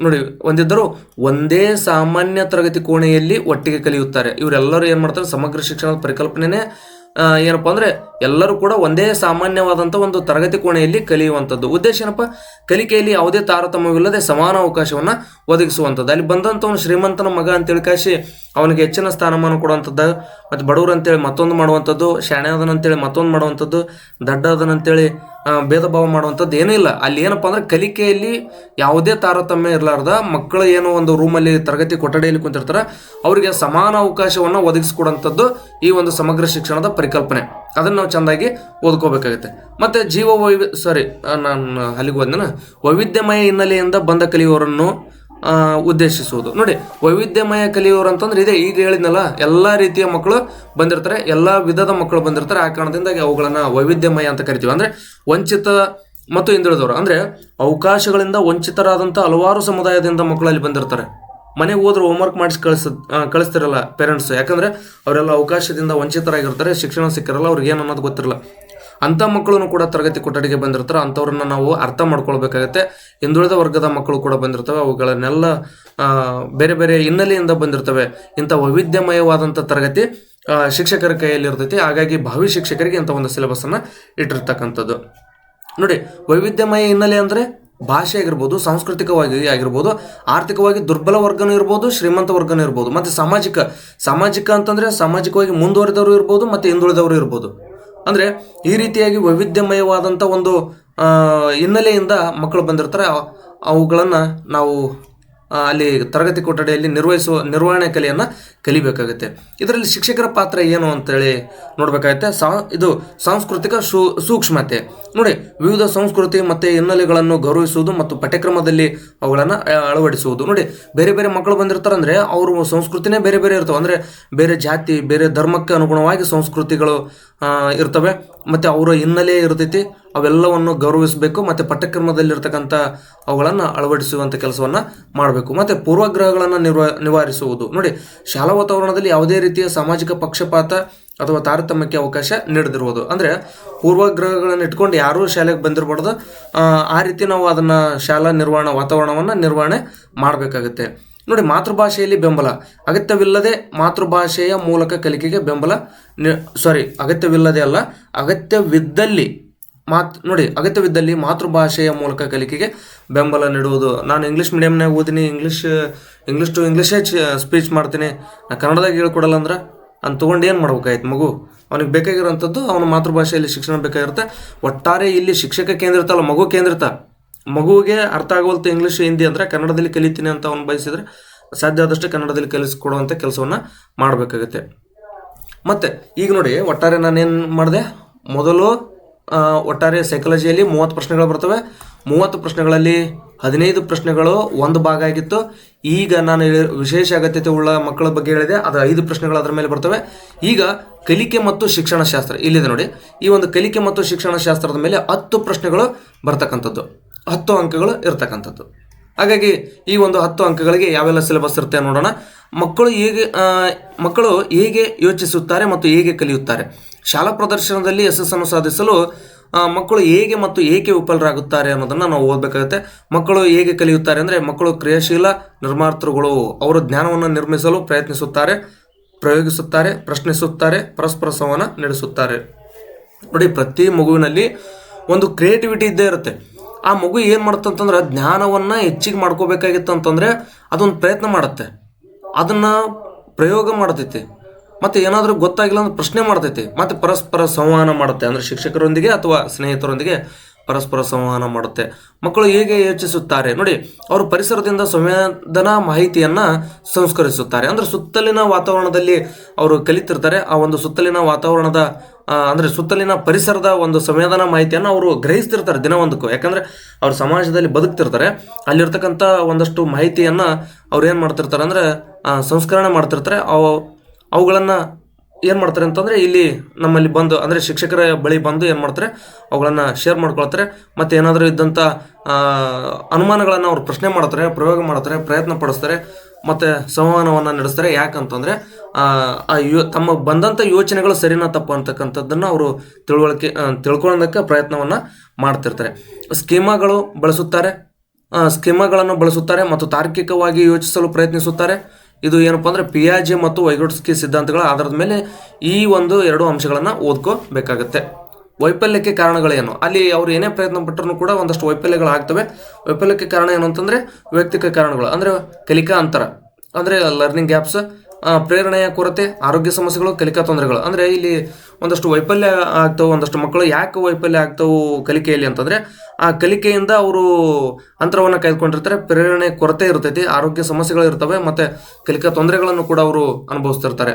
ನೋಡಿ, ಒಂದಿದ್ದರು ಒಂದೇ ಸಾಮಾನ್ಯ ತರಗತಿ ಕೋಣೆಯಲ್ಲಿ ಒಟ್ಟಿಗೆ ಕಲಿಯುತ್ತಾರೆ. ಇವರೆಲ್ಲರೂ ಏನು ಮಾಡ್ತಾರೆ? ಸಮಗ್ರ ಶಿಕ್ಷಣದ ಪರಿಕಲ್ಪನೆನೇ ಏನಪ್ಪ ಅಂದರೆ ಎಲ್ಲರೂ ಕೂಡ ಒಂದೇ ಸಾಮಾನ್ಯವಾದಂಥ ಒಂದು ತರಗತಿ ಕೋಣೆಯಲ್ಲಿ ಕಲಿಯುವಂಥದ್ದು. ಉದ್ದೇಶ ಏನಪ್ಪ? ಕಲಿಕೆಯಲ್ಲಿ ಯಾವುದೇ ತಾರತಮ್ಯವಿಲ್ಲದೆ ಸಮಾನ ಅವಕಾಶವನ್ನು ಒದಗಿಸುವಂಥದ್ದು. ಅಲ್ಲಿ ಬಂದಂಥವನು ಶ್ರೀಮಂತನ ಮಗ ಅಂತೇಳಿ ಕಾಶಿ, ಅವನಿಗೆ ಹೆಚ್ಚಿನ ಸ್ಥಾನಮಾನ ಕೊಡುವಂಥದ್ದು, ಮತ್ತು ಬಡವರು ಅಂತೇಳಿ ಮತ್ತೊಂದು ಮಾಡುವಂಥದ್ದು ಶಾಣೆ ಅದನಂತೇಳಿ ಮತ್ತೊಂದು ಮಾಡುವಂಥದ್ದು ದಡ್ಡ ಅದನಂತೇಳಿ ಭೇದ ಭಾವ ಮಾಡುವಂಥದ್ದು ಏನೂ ಇಲ್ಲ. ಅಲ್ಲಿ ಏನಪ್ಪ ಅಂದ್ರೆ ಕಲಿಕೆಯಲ್ಲಿ ಯಾವುದೇ ತಾರತಮ್ಯ ಇರಲಾರ್ದ, ಮಕ್ಕಳು ಏನು ಒಂದು ರೂಮಲ್ಲಿ ತರಗತಿ ಕೊಠಡಿಯಲ್ಲಿ ಕುಂತಿರ್ತಾರೆ, ಅವರಿಗೆ ಸಮಾನ ಅವಕಾಶವನ್ನು ಒದಗಿಸಿಕೊಡುವಂಥದ್ದು ಈ ಒಂದು ಸಮಗ್ರ ಶಿಕ್ಷಣದ ಪರಿಕಲ್ಪನೆ. ಅದನ್ನು ನಾವು ಚೆಂದಾಗಿ ಓದ್ಕೋಬೇಕಾಗುತ್ತೆ. ಮತ್ತು ಜೀವ ವೈವಿ ಸಾರಿ ನಾನು ಅಲ್ಲಿಗೆ ಹೋದ್ನ ವೈವಿಧ್ಯಮಯ ಹಿನ್ನೆಲೆಯಿಂದ ಬಂದ ಕಲಿಯುವವರನ್ನು ಉದ್ದೇಶಿಸುವುದು. ನೋಡಿ, ವೈವಿಧ್ಯಮಯ ಕಲಿಯೋರು ಅಂತಂದ್ರೆ ಇದೆ ಈಗ ಹೇಳಿದ್ನಲ್ಲ, ಎಲ್ಲ ರೀತಿಯ ಮಕ್ಕಳು ಬಂದಿರ್ತಾರೆ, ಎಲ್ಲ ವಿಧದ ಮಕ್ಕಳು ಬಂದಿರ್ತಾರೆ, ಆ ಕಾರಣದಿಂದಾಗಿ ಅವುಗಳನ್ನು ವೈವಿಧ್ಯಮಯ ಅಂತ ಕರಿತೀವಿ. ಅಂದರೆ ವಂಚಿತ ಮತ್ತು ಹಿಂದುಳಿದವರು. ಅಂದರೆ ಅವಕಾಶಗಳಿಂದ ವಂಚಿತರಾದಂಥ ಹಲವಾರು ಸಮುದಾಯದಿಂದ ಮಕ್ಕಳು ಅಲ್ಲಿ ಬಂದಿರ್ತಾರೆ. ಮನೆಗೆ ಹೋದ್ರೆ ಹೋಮ್ವರ್ಕ್ ಮಾಡಿಸಿ ಕಳಿಸ್ ಕಳಿಸ್ತಿರಲ್ಲ ಪೇರೆಂಟ್ಸ್ ಯಾಕಂದರೆ ಅವರೆಲ್ಲ ಅವಕಾಶದಿಂದ ವಂಚಿತರಾಗಿರ್ತಾರೆ, ಶಿಕ್ಷಣ ಸಿಕ್ಕಿರಲ್ಲ ಅವ್ರಿಗೆ ಏನು ಅನ್ನೋದು ಗೊತ್ತಿರಲ್ಲ. ಅಂಥ ಮಕ್ಕಳನ್ನು ಕೂಡ ತರಗತಿ ಕೊಠಡಿಗೆ ಬಂದಿರ್ತಾರೆ. ಅಂಥವ್ರನ್ನ ನಾವು ಅರ್ಥ ಮಾಡ್ಕೊಳ್ಬೇಕಾಗತ್ತೆ. ಹಿಂದುಳಿದ ವರ್ಗದ ಮಕ್ಕಳು ಕೂಡ ಬಂದಿರ್ತವೆ. ಅವುಗಳನ್ನೆಲ್ಲ ಬೇರೆ ಬೇರೆ ಹಿನ್ನೆಲೆಯಿಂದ ಬಂದಿರ್ತವೆ. ಇಂಥ ವೈವಿಧ್ಯಮಯವಾದಂಥ ತರಗತಿ ಶಿಕ್ಷಕರ ಕೈಯಲ್ಲಿ ಇರ್ತೈತಿ. ಹಾಗಾಗಿ ಭಾವಿ ಶಿಕ್ಷಕರಿಗೆ ಇಂಥ ಒಂದು ಸಿಲೆಬಸ್ಸನ್ನು ಇಟ್ಟಿರ್ತಕ್ಕಂಥದ್ದು. ನೋಡಿ, ವೈವಿಧ್ಯಮಯ ಹಿನ್ನೆಲೆ ಅಂದರೆ ಭಾಷೆ ಆಗಿರ್ಬೋದು, ಸಾಂಸ್ಕೃತಿಕವಾಗಿ ಆಗಿರ್ಬೋದು, ಆರ್ಥಿಕವಾಗಿ ದುರ್ಬಲ ವರ್ಗನೂ ಇರ್ಬೋದು, ಶ್ರೀಮಂತ ವರ್ಗನೂ ಇರ್ಬೋದು. ಮತ್ತು ಸಾಮಾಜಿಕ ಸಾಮಾಜಿಕ ಅಂತಂದರೆ ಸಾಮಾಜಿಕವಾಗಿ ಮುಂದುವರೆದವರು ಇರ್ಬೋದು, ಮತ್ತು ಹಿಂದುಳಿದವರು ಇರ್ಬೋದು. ಅಂದರೆ ಈ ರೀತಿಯಾಗಿ ವೈವಿಧ್ಯಮಯವಾದಂಥ ಒಂದು ಹಿನ್ನೆಲೆಯಿಂದ ಮಕ್ಕಳು ಬಂದಿರ್ತಾರೆ. ಅವುಗಳನ್ನು ನಾವು ಅಲ್ಲಿ ತರಗತಿ ಕೊಠಡಿಯಲ್ಲಿ ನಿರ್ವಹಿಸುವ, ನಿರ್ವಹಣೆ ಕಲೆಯನ್ನು ಕಲಿಬೇಕಾಗುತ್ತೆ. ಇದರಲ್ಲಿ ಶಿಕ್ಷಕರ ಪಾತ್ರ ಏನು ಅಂತೇಳಿ ನೋಡಬೇಕಾಗುತ್ತೆ. ಸಾ, ಇದು ಸಾಂಸ್ಕೃತಿಕ ಸೂ, ಸೂಕ್ಷ್ಮತೆ. ನೋಡಿ, ವಿವಿಧ ಸಂಸ್ಕೃತಿ ಮತ್ತು ಹಿನ್ನೆಲೆಗಳನ್ನು ಗೌರವಿಸುವುದು ಮತ್ತು ಪಠ್ಯಕ್ರಮದಲ್ಲಿ ಅವುಗಳನ್ನು ಅಳವಡಿಸುವುದು. ನೋಡಿ, ಬೇರೆ ಬೇರೆ ಮಕ್ಕಳು ಬಂದಿರ್ತಾರೆ ಅಂದರೆ ಅವರು ಸಂಸ್ಕೃತಿನೇ ಬೇರೆ ಬೇರೆ ಇರ್ತವೆ. ಅಂದರೆ ಬೇರೆ ಜಾತಿ, ಬೇರೆ ಧರ್ಮಕ್ಕೆ ಅನುಗುಣವಾಗಿ ಸಂಸ್ಕೃತಿಗಳು ಇರ್ತವೆ. ಮತ್ತು ಅವರ ಹಿನ್ನೆಲೆ ಇರ್ತೈತಿ. ಅವೆಲ್ಲವನ್ನು ಗೌರವಿಸಬೇಕು. ಮತ್ತು ಪಠ್ಯಕ್ರಮದಲ್ಲಿರ್ತಕ್ಕಂಥ ಅವುಗಳನ್ನು ಅಳವಡಿಸುವಂಥ ಕೆಲಸವನ್ನು ಮಾಡಬೇಕು. ಮತ್ತು ಪೂರ್ವಗ್ರಹಗಳನ್ನು ನಿರ್ವ ನಿವಾರಿಸುವುದು. ನೋಡಿ ಶಾಲಾ ವಾತಾವರಣದಲ್ಲಿ ಯಾವುದೇ ರೀತಿಯ ಸಾಮಾಜಿಕ ಪಕ್ಷಪಾತ ಅಥವಾ ತಾರತಮ್ಯಕ್ಕೆ ಅವಕಾಶ ನೀಡದಿರುವುದು. ಅಂದರೆ ಪೂರ್ವಗ್ರಹಗಳನ್ನು ಇಟ್ಕೊಂಡು ಯಾರೂ ಶಾಲೆಗೆ ಬಂದಿರಬಾರ್ದು. ಆ, ರೀತಿ ನಾವು ಅದನ್ನು ಶಾಲಾ ನಿರ್ವಹಣಾ ವಾತಾವರಣವನ್ನು ನಿರ್ವಹಣೆ ಮಾಡಬೇಕಾಗುತ್ತೆ. ನೋಡಿ, ಮಾತೃಭಾಷೆಯಲ್ಲಿ ಬೆಂಬಲ. ಅಗತ್ಯವಿಲ್ಲದೆ ಮಾತೃಭಾಷೆಯ ಮೂಲಕ ಕಲಿಕೆಗೆ ಬೆಂಬಲ ಸಾರಿ ಅಗತ್ಯವಿಲ್ಲದೆ ಅಲ್ಲ, ಅಗತ್ಯವಿದ್ದಲ್ಲಿ ಮಾತ್, ನೋಡಿ, ಅಗತ್ಯವಿದ್ದಲ್ಲಿ ಮಾತೃಭಾಷೆಯ ಮೂಲಕ ಕಲಿಕೆಗೆ ಬೆಂಬಲ ನೀಡುವುದು. ನಾನು ಇಂಗ್ಲೀಷ್ ಮೀಡಿಯಮ್ನಾಗ ಓದಿನಿ ಇಂಗ್ಲೀಷ್ ಇಂಗ್ಲೀಷ್ ಟು ಇಂಗ್ಲೀಷೇ ಸ್ಪೀಚ್ ಮಾಡ್ತೀನಿ. ನಾನು ಕನ್ನಡದಾಗ ಹೇಳ್ಕೊಡಲ್ಲ ಅಂದ್ರೆ ಅವ್ನು ತೊಗೊಂಡು ಏನು ಮಾಡ್ಬೇಕಾಯ್ತು ಮಗು? ಅವನಿಗೆ ಬೇಕಾಗಿರೋಂಥದ್ದು ಅವನ ಮಾತೃಭಾಷೆಯಲ್ಲಿ ಶಿಕ್ಷಣ ಬೇಕಾಗಿರುತ್ತೆ. ಒಟ್ಟಾರೆ ಇಲ್ಲಿ ಶಿಕ್ಷಕ ಕೇಂದ್ರಿತ ಅಲ್ಲ ಮಗು ಕೇಂದ್ರಿತ ಮಗುವಿಗೆ ಅರ್ಥ ಆಗುವಂಥ ಇಂಗ್ಲೀಷ್, ಹಿಂದಿ ಅಂದರೆ ಕನ್ನಡದಲ್ಲಿ ಕಲಿತೀನಿ ಅಂತ ಅವ್ನು ಬಯಸಿದ್ರೆ ಸಾಧ್ಯ ಆದಷ್ಟು ಕನ್ನಡದಲ್ಲಿ ಕಲಿಸ್ಕೊಡುವಂಥ ಕೆಲಸವನ್ನು ಮಾಡಬೇಕಾಗುತ್ತೆ. ಮತ್ತು, ಈಗ ನೋಡಿ, ಒಟ್ಟಾರೆ ನಾನೇನು ಮಾಡಿದೆ? ಮೊದಲು ಒಟ್ಟಾರೆ ಸೈಕಾಲಜಿಯಲ್ಲಿ ಮೂವತ್ತು ಪ್ರಶ್ನೆಗಳು ಬರ್ತವೆ. ಮೂವತ್ತು ಪ್ರಶ್ನೆಗಳಲ್ಲಿ ಹದಿನೈದು ಪ್ರಶ್ನೆಗಳು ಒಂದು ಭಾಗ ಆಗಿತ್ತು. ಈಗ ನಾನು ವಿಶೇಷ ಅಗತ್ಯತೆ ಉಳ್ಳ ಮಕ್ಕಳ ಬಗ್ಗೆ ಹೇಳಿದೆ. ಅದು ಐದು ಪ್ರಶ್ನೆಗಳು ಅದರ ಮೇಲೆ ಬರ್ತವೆ. ಈಗ ಕಲಿಕೆ ಮತ್ತು ಶಿಕ್ಷಣ ಶಾಸ್ತ್ರ, ಇಲ್ಲಿದೆ ನೋಡಿ. ಈ ಒಂದು ಕಲಿಕೆ ಮತ್ತು ಶಿಕ್ಷಣ ಶಾಸ್ತ್ರದ ಮೇಲೆ ಹತ್ತು ಪ್ರಶ್ನೆಗಳು ಬರ್ತಕ್ಕಂಥದ್ದು. ಹತ್ತು ಅಂಕಗಳು ಇರತಕ್ಕಂಥದ್ದು. ಹಾಗಾಗಿ ಈ ಒಂದು ಹತ್ತು ಅಂಕಗಳಿಗೆ ಯಾವೆಲ್ಲ ಸಿಲೆಬಸ್ ಇರುತ್ತೆ ನೋಡೋಣ. ಮಕ್ಕಳು ಹೇಗೆ ಮಕ್ಕಳು ಹೇಗೆ ಯೋಚಿಸುತ್ತಾರೆ ಮತ್ತು ಹೇಗೆ ಕಲಿಯುತ್ತಾರೆ. ಶಾಲಾ ಪ್ರದರ್ಶನದಲ್ಲಿ ಯಶಸ್ಸನ್ನು ಸಾಧಿಸಲು ಮಕ್ಕಳು ಹೇಗೆ ಮತ್ತು ಏಕೆ ವಿಫಲರಾಗುತ್ತಾರೆ ಅನ್ನೋದನ್ನು ನಾವು ಓದಬೇಕಾಗುತ್ತೆ. ಮಕ್ಕಳು ಹೇಗೆ ಕಲಿಯುತ್ತಾರೆ ಅಂದರೆ ಮಕ್ಕಳು ಕ್ರಿಯಾಶೀಲ ನಿರ್ಮಾತೃಗಳು. ಅವರು ಜ್ಞಾನವನ್ನು ನಿರ್ಮಿಸಲು ಪ್ರಯತ್ನಿಸುತ್ತಾರೆ, ಪ್ರಯೋಗಿಸುತ್ತಾರೆ, ಪ್ರಶ್ನಿಸುತ್ತಾರೆ, ಪರಸ್ಪರ ಸಂವಹನ ನಡೆಸುತ್ತಾರೆ. ನೋಡಿ, ಪ್ರತಿ ಮಗುವಿನಲ್ಲಿ ಒಂದು ಕ್ರಿಯೇಟಿವಿಟಿ ಇದ್ದೇ ಇರುತ್ತೆ. ಆ ಮಗು ಏನು ಮಾಡುತ್ತೆ ಅಂತಂದ್ರೆ ಜ್ಞಾನವನ್ನು ಹೆಚ್ಚಿಗೆ ಮಾಡ್ಕೋಬೇಕಾಗಿತ್ತು ಅಂತಂದರೆ ಅದೊಂದು ಪ್ರಯತ್ನ ಮಾಡುತ್ತೆ. ಅದನ್ನು ಪ್ರಯೋಗ ಮಾಡ್ತೈತಿ. ಮತ್ತು ಏನಾದರೂ ಗೊತ್ತಾಗಿಲ್ಲ ಅಂದ್ರೆ ಪ್ರಶ್ನೆ ಮಾಡ್ತೈತಿ. ಮತ್ತು ಪರಸ್ಪರ ಸಂವಹನ ಮಾಡುತ್ತೆ. ಅಂದರೆ ಶಿಕ್ಷಕರೊಂದಿಗೆ ಅಥವಾ ಸ್ನೇಹಿತರೊಂದಿಗೆ ಪರಸ್ಪರ ಸಂವಹನ ಮಾಡುತ್ತೆ. ಮಕ್ಕಳು ಹೇಗೆ ಯೋಚಿಸುತ್ತಾರೆ? ನೋಡಿ, ಅವರು ಪರಿಸರದಿಂದ ಸಂವೇದನಾ ಮಾಹಿತಿಯನ್ನು ಸಂಸ್ಕರಿಸುತ್ತಾರೆ. ಅಂದರೆ ಸುತ್ತಲಿನ ವಾತಾವರಣದಲ್ಲಿ ಅವರು ಕಲಿತಿರ್ತಾರೆ. ಆ ಒಂದು ಸುತ್ತಲಿನ ವಾತಾವರಣದ ಅಂದರೆ ಸುತ್ತಲಿನ ಪರಿಸರದ ಒಂದು ಸಂವೇದನಾ ಮಾಹಿತಿಯನ್ನು ಅವರು ಗ್ರಹಿಸ್ತಿರ್ತಾರೆ ದಿನವೊಂದಕ್ಕೂ. ಯಾಕಂದರೆ ಅವ್ರು ಸಮಾಜದಲ್ಲಿ ಬದುಕ್ತಿರ್ತಾರೆ. ಅಲ್ಲಿರ್ತಕ್ಕಂಥ ಒಂದಷ್ಟು ಮಾಹಿತಿಯನ್ನು ಅವ್ರು ಏನು ಮಾಡ್ತಿರ್ತಾರೆ ಅಂದರೆ ಸಂಸ್ಕರಣೆ ಮಾಡ್ತಿರ್ತಾರೆ. ಅವು ಅವುಗಳನ್ನು ಏನು ಮಾಡ್ತಾರೆ ಅಂತಂದರೆ ಇಲ್ಲಿ ನಮ್ಮಲ್ಲಿ ಬಂದು ಅಂದರೆ ಶಿಕ್ಷಕರ ಬಳಿ ಬಂದು ಏನು ಮಾಡ್ತಾರೆ? ಅವುಗಳನ್ನು ಶೇರ್ ಮಾಡ್ಕೊಳ್ತಾರೆ. ಮತ್ತು ಏನಾದರೂ ಇದ್ದಂಥ ಅನುಮಾನಗಳನ್ನು ಅವ್ರು ಪ್ರಶ್ನೆ ಮಾಡ್ತಾರೆ ಪ್ರಯೋಗ ಮಾಡ್ತಾರೆ ಪ್ರಯತ್ನ ಪಡಿಸ್ತಾರೆ ಮತ್ತು ಸಂವಹನವನ್ನು ನಡೆಸ್ತಾರೆ. ಯಾಕಂತಂದರೆ ಆ, ಯೋ ತಮ್ಮ ಬಂದಂಥ ಯೋಚನೆಗಳು ಸರಿನಾ ತಪ್ಪು ಅಂತಕ್ಕಂಥದ್ದನ್ನು ಅವರು ತಿಳುವಳಿಕೆ ತಿಳ್ಕೊಳ್ಳೋದಕ್ಕೆ ಪ್ರಯತ್ನವನ್ನು ಮಾಡ್ತಿರ್ತಾರೆ. ಸ್ಕೀಮಾಗಳು ಬಳಸುತ್ತಾರೆ. ಸ್ಕೀಮಾಗಳನ್ನು ಬಳಸುತ್ತಾರೆ ಮತ್ತು ತಾರ್ಕಿಕವಾಗಿ ಯೋಚಿಸಲು ಪ್ರಯತ್ನಿಸುತ್ತಾರೆ. ಇದು ಏನಪ್ಪ ಅಂದರೆ ಪಿಯಾಜೆ ಮತ್ತು ವೈಗೋಟ್ಸ್ಕಿ ಸಿದ್ಧಾಂತಗಳ ಆಧಾರದ ಮೇಲೆ ಈ ಒಂದು ಎರಡು ಅಂಶಗಳನ್ನು ಓದ್ಕೋಬೇಕಾಗತ್ತೆ. ವೈಫಲ್ಯಕ್ಕೆ ಕಾರಣಗಳೇನು? ಅಲ್ಲಿ ಅವ್ರು ಏನೇ ಪ್ರಯತ್ನ ಪಟ್ಟರೂ ಕೂಡ ಒಂದಷ್ಟು ವೈಫಲ್ಯಗಳು ಆಗ್ತವೆ ವೈಫಲ್ಯಕ್ಕೆ ಕಾರಣ ಏನು ಅಂತಂದರೆ ವೈಯಕ್ತಿಕ ಕಾರಣಗಳು, ಅಂದರೆ ಕಲಿಕಾ ಅಂತರ, ಅಂದರೆ ಲರ್ನಿಂಗ್ ಗ್ಯಾಪ್ಸ್ ಪ್ರೇರಣೆಯ ಕೊರತೆ, ಆರೋಗ್ಯ ಸಮಸ್ಯೆಗಳು, ಕಲಿಕಾ ತೊಂದರೆಗಳು. ಅಂದರೆ ಇಲ್ಲಿ ಒಂದಷ್ಟು ವೈಫಲ್ಯ ಆಗ್ತವೆ, ಒಂದಷ್ಟು ಮಕ್ಕಳು ಯಾಕೆ ವೈಫಲ್ಯ ಆಗ್ತವೆ ಕಲಿಕೆಯಲ್ಲಿ ಅಂತಂದರೆ ಆ ಕಲಿಕೆಯಿಂದ ಅವರು ಅಂತರವನ್ನು ಕಾಯ್ದುಕೊಂಡಿರ್ತಾರೆ. ಪ್ರೇರಣೆ ಕೊರತೆ ಇರ್ತೈತಿ, ಆರೋಗ್ಯ ಸಮಸ್ಯೆಗಳು ಇರ್ತವೆ, ಮತ್ತು ಕಲಿಕಾ ತೊಂದರೆಗಳನ್ನು ಕೂಡ ಅವರು ಅನುಭವಿಸ್ತಿರ್ತಾರೆ.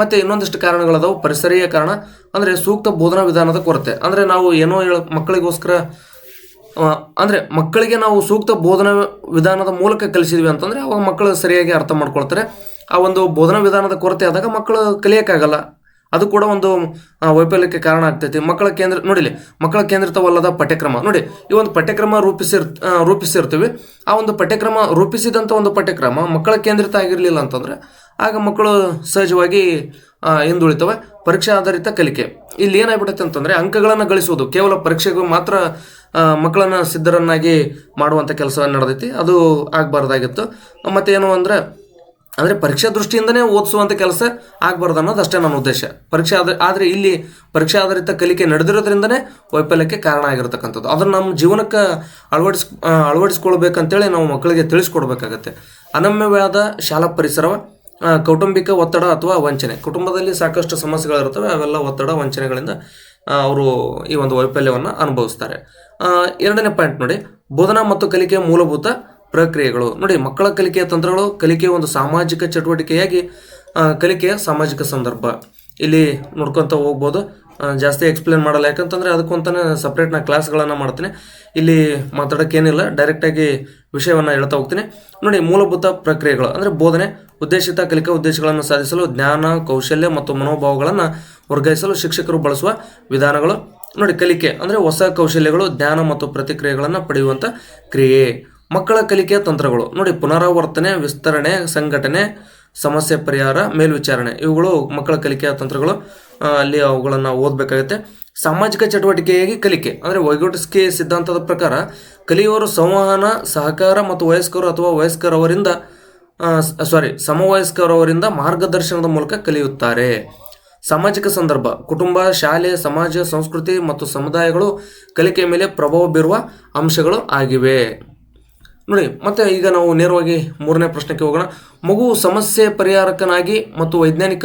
ಮತ್ತು ಇನ್ನೊಂದಿಷ್ಟು ಕಾರಣಗಳದಾವು. ಪರಿಸರೀಯ ಕಾರಣ, ಅಂದರೆ ಸೂಕ್ತ ಬೋಧನಾ ವಿಧಾನದ ಕೊರತೆ. ಅಂದರೆ ನಾವು ಏನೋ ಹೇಳ, ಮಕ್ಕಳಿಗೋಸ್ಕರ ಅಂದರೆ ಮಕ್ಕಳಿಗೆ ನಾವು ಸೂಕ್ತ ಬೋಧನಾ ವಿಧಾನದ ಮೂಲಕ ಕಲಿಸಿದ್ವಿ ಅಂತಂದ್ರೆ ಅವಾಗ ಮಕ್ಕಳು ಸರಿಯಾಗಿ ಅರ್ಥ ಮಾಡ್ಕೊಳ್ತಾರೆ. ಆ ಒಂದು ಬೋಧನಾ ವಿಧಾನದ ಕೊರತೆ ಆದಾಗ ಮಕ್ಕಳು ಕಲಿಯೋಕ್ಕಾಗಲ್ಲ. ಅದು ಕೂಡ ಒಂದು ವೈಫಲ್ಯಕ್ಕೆ ಕಾರಣ ಆಗ್ತೈತಿ. ಮಕ್ಕಳ ಕೇಂದ್ರ ನೋಡಿಲಿ ಮಕ್ಕಳ ಕೇಂದ್ರಿತವಲ್ಲದ ಪಠ್ಯಕ್ರಮ. ನೋಡಿ, ಈ ಒಂದು ಪಠ್ಯಕ್ರಮ ರೂಪಿಸಿರ್ ರೂಪಿಸಿರ್ತೀವಿ. ಆ ಒಂದು ಪಠ್ಯಕ್ರಮ ರೂಪಿಸಿದಂಥ ಒಂದು ಪಠ್ಯಕ್ರಮ ಮಕ್ಕಳ ಕೇಂದ್ರಿತ ಆಗಿರಲಿಲ್ಲ ಅಂತಂದ್ರೆ, ಆಗ ಮಕ್ಕಳು ಸಹಜವಾಗಿ ಹಿಂದುಳಿತವೆ. ಪರೀಕ್ಷಾ ಆಧಾರಿತ ಕಲಿಕೆ. ಇಲ್ಲಿ ಏನಾಗ್ಬಿಡುತ್ತೆ ಅಂತಂದ್ರೆ, ಅಂಕಗಳನ್ನು ಗಳಿಸುವುದು ಕೇವಲ ಪರೀಕ್ಷೆಗೂ ಮಾತ್ರ ಮಕ್ಕಳನ್ನು ಸಿದ್ಧರನ್ನಾಗಿ ಮಾಡುವಂಥ ಕೆಲಸ ನಡೆದೈತಿ. ಅದು ಆಗಬಾರ್ದಾಗಿತ್ತು. ಮತ್ತೇನು ಅಂದ್ರೆ ಅಂದರೆ ಪರೀಕ್ಷಾ ದೃಷ್ಟಿಯಿಂದನೇ ಓದಿಸುವಂಥ ಕೆಲಸ ಆಗಬಾರ್ದು ಅನ್ನೋದು ಅಷ್ಟೇ ನನ್ನ ಉದ್ದೇಶ. ಪರೀಕ್ಷೆ ಆದರೆ ಆದರೆ ಇಲ್ಲಿ ಪರೀಕ್ಷಾ ಆಧಾರಿತ ಕಲಿಕೆ ನಡೆದಿರೋದ್ರಿಂದನೇ ವೈಫಲ್ಯಕ್ಕೆ ಕಾರಣ ಆಗಿರತಕ್ಕಂಥದ್ದು. ಅದನ್ನು ನಮ್ಮ ಜೀವನಕ್ಕೆ ಅಳವಡಿಸ್ ಅಳವಡಿಸ್ಕೊಳ್ಬೇಕಂತೇಳಿ ನಾವು ಮಕ್ಕಳಿಗೆ ತಿಳಿಸ್ಕೊಡ್ಬೇಕಾಗತ್ತೆ. ಅನಮ್ಯವಾದ ಶಾಲಾ ಪರಿಸರ ಕೌಟುಂಬಿಕ ಒತ್ತಡ ಅಥವಾ ವಂಚನೆ. ಕುಟುಂಬದಲ್ಲಿ ಸಾಕಷ್ಟು ಸಮಸ್ಯೆಗಳಿರ್ತವೆ ಅವೆಲ್ಲ ಒತ್ತಡ, ವಂಚನೆಗಳಿಂದ ಅವರು ಈ ಒಂದು ವೈಫಲ್ಯವನ್ನು ಅನುಭವಿಸ್ತಾರೆ. ಎರಡನೇ ಪಾಯಿಂಟ್ ನೋಡಿ. ಬೋಧನಾ ಮತ್ತು ಕಲಿಕೆಯ ಮೂಲಭೂತ ಪ್ರಕ್ರಿಯೆಗಳು. ನೋಡಿ, ಮಕ್ಕಳ ಕಲಿಕೆಯ ತಂತ್ರಗಳು, ಕಲಿಕೆಯ ಒಂದು ಸಾಮಾಜಿಕ ಚಟುವಟಿಕೆಯಾಗಿ ಕಲಿಕೆಯ ಸಾಮಾಜಿಕ ಸಂದರ್ಭ. ಇಲ್ಲಿ ನೋಡ್ಕೊತ ಹೋಗ್ಬೋದು. ಜಾಸ್ತಿ ಎಕ್ಸ್ಪ್ಲೇನ್ ಮಾಡಲ್ಲ. ಯಾಕಂತಂದರೆ ಅದಕ್ಕಂತಾನೆ ಸಪ್ರೇಟ್ ನಾನು ಕ್ಲಾಸ್ಗಳನ್ನು ಮಾಡ್ತೀನಿ. ಇಲ್ಲಿ ಮಾತಾಡೋಕ್ಕೇನಿಲ್ಲ. ಡೈರೆಕ್ಟಾಗಿ ವಿಷಯವನ್ನು ಹೇಳ್ತಾ ಹೋಗ್ತೀನಿ. ನೋಡಿ, ಮೂಲಭೂತ ಪ್ರಕ್ರಿಯೆಗಳು. ಅಂದರೆ ಬೋಧನೆ, ಉದ್ದೇಶಿತ ಕಲಿಕಾ ಉದ್ದೇಶಗಳನ್ನು ಸಾಧಿಸಲು ಜ್ಞಾನ, ಕೌಶಲ್ಯ ಮತ್ತು ಮನೋಭಾವಗಳನ್ನು ವರ್ಗಾಯಿಸಲು ಶಿಕ್ಷಕರು ಬಳಸುವ ವಿಧಾನಗಳು. ನೋಡಿ, ಕಲಿಕೆ ಅಂದರೆ ಹೊಸ ಕೌಶಲ್ಯಗಳು, ಜ್ಞಾನ ಮತ್ತು ಪ್ರತಿಕ್ರಿಯೆಗಳನ್ನು ಪಡೆಯುವಂಥ ಕ್ರಿಯೆ. ಮಕ್ಕಳ ಕಲಿಕೆಯ ತಂತ್ರಗಳು. ನೋಡಿ, ಪುನರಾವರ್ತನೆ, ವಿಸ್ತರಣೆ, ಸಂಘಟನೆ, ಸಮಸ್ಯೆ ಪರಿಹಾರ, ಮೇಲ್ವಿಚಾರಣೆ, ಇವುಗಳು ಮಕ್ಕಳ ಕಲಿಕೆಯ ತಂತ್ರಗಳು. ಅಲ್ಲಿ ಅವುಗಳನ್ನು ಓದಬೇಕಾಗುತ್ತೆ. ಸಾಮಾಜಿಕ ಚಟುವಟಿಕೆಯಾಗಿ ಕಲಿಕೆ, ಅಂದರೆ ವೈಗೋಟಿಸ್ಕಿ ಸಿದ್ಧಾಂತದ ಪ್ರಕಾರ ಕಲಿಯುವರು ಸಂವಹನ, ಸಹಕಾರ ಮತ್ತು ವಯಸ್ಕರು ಅಥವಾ ವಯಸ್ಕರವರಿಂದ ಸಾರಿ ಸಮವಯಸ್ಕರವರಿಂದ ಮಾರ್ಗದರ್ಶನದ ಮೂಲಕ ಕಲಿಯುತ್ತಾರೆ. ಸಾಮಾಜಿಕ ಸಂದರ್ಭ, ಕುಟುಂಬ, ಶಾಲೆ, ಸಮಾಜ, ಸಂಸ್ಕೃತಿ ಮತ್ತು ಸಮುದಾಯಗಳು ಕಲಿಕೆಯ ಮೇಲೆ ಪ್ರಭಾವ ಬೀರುವ ಅಂಶಗಳು ಆಗಿವೆ. ನೋಡಿ ಮತ್ತೆ ಈಗ ನಾವು ನೇರವಾಗಿ ಮೂರನೇ ಪ್ರಶ್ನೆಗೆ ಹೋಗೋಣ. ಮಗು ಸಮಸ್ಯೆ ಪರಿಹಾರಕನಾಗಿ ಮತ್ತು ವೈಜ್ಞಾನಿಕ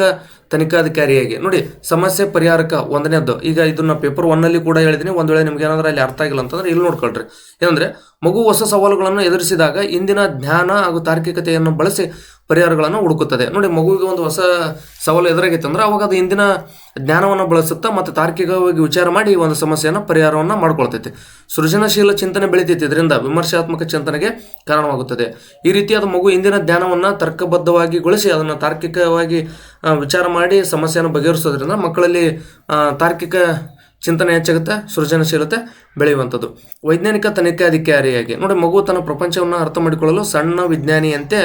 ತನಿಖಾಧಿಕಾರಿಯಾಗಿ. ನೋಡಿ, ಸಮಸ್ಯೆ ಪರಿಹಾರಕ ಒಂದನೇದ್ದು, ಈಗ ಇದನ್ನ ಪೇಪರ್ ಒನ್ನಲ್ಲಿ ಕೂಡ ಹೇಳಿದ್ದೀನಿ ಒಂದು ವೇಳೆ ನಿಮ್ಗೆ ಏನಾದ್ರೂ ಅಲ್ಲಿ ಅರ್ಥ ಆಗಿಲ್ಲ ಅಂತಂದ್ರೆ ಇಲ್ಲಿ ನೋಡ್ಕೊಳ್ರಿ. ಏನಂದ್ರೆ, ಮಗು ಹೊಸ ಸವಾಲುಗಳನ್ನು ಎದುರಿಸಿದಾಗ ಇಂದಿನ ಜ್ಞಾನ ಹಾಗೂ ತಾರ್ಕಿಕತೆಯನ್ನು ಬಳಸಿ ಪರಿಹಾರಗಳನ್ನು ಹುಡುಕುತ್ತದೆ. ನೋಡಿ, ಮಗುವಿಗೆ ಒಂದು ಹೊಸ ಸವಾಲು ಎದುರಾಗಿತ್ತು ಅಂದ್ರೆ ಅವಾಗ ಅದು ಇಂದಿನ ಜ್ಞಾನವನ್ನು ಬಳಸುತ್ತಾ ಮತ್ತು ತಾರ್ಕಿಕವಾಗಿ ವಿಚಾರ ಮಾಡಿ ಒಂದು ಸಮಸ್ಯೆಯನ್ನು ಪರಿಹಾರವನ್ನು ಮಾಡ್ಕೊಳ್ತೈತಿ. ಸೃಜನಶೀಲ ಚಿಂತನೆ ಬೆಳಿತೈತಿ, ಇದರಿಂದ ವಿಮರ್ಶಾತ್ಮಕ ಚಿಂತನೆಗೆ ಕಾರಣವಾಗುತ್ತದೆ. ಈ ರೀತಿಯಾದ ಮಗು ಇಂದಿನ ಜ್ಞಾನವನ್ನು ತರ್ಕಬದ್ಧವಾಗಿ ಗೊಳಿಸಿ, ಅದನ್ನು ತಾರ್ಕಿಕವಾಗಿ ವಿಚಾರ ಮಾಡಿ ಸಮಸ್ಯೆಯನ್ನು ಬಗೆಹರಿಸೋದ್ರಿಂದ ಮಕ್ಕಳಲ್ಲಿ ತಾರ್ಕಿಕ ಚಿಂತನೆ ಹೆಚ್ಚಾಗುತ್ತೆ, ಸೃಜನಶೀಲತೆ ಬೆಳೆಯುವಂಥದ್ದು. ವೈಜ್ಞಾನಿಕ ತನಿಖಾಧಿಕಾರಿಯಾಗಿ ನೋಡಿ, ಮಗು ತನ್ನ ಪ್ರಪಂಚವನ್ನು ಅರ್ಥ ಮಾಡಿಕೊಳ್ಳಲು ಸಣ್ಣ ವಿಜ್ಞಾನಿಯಂತೆ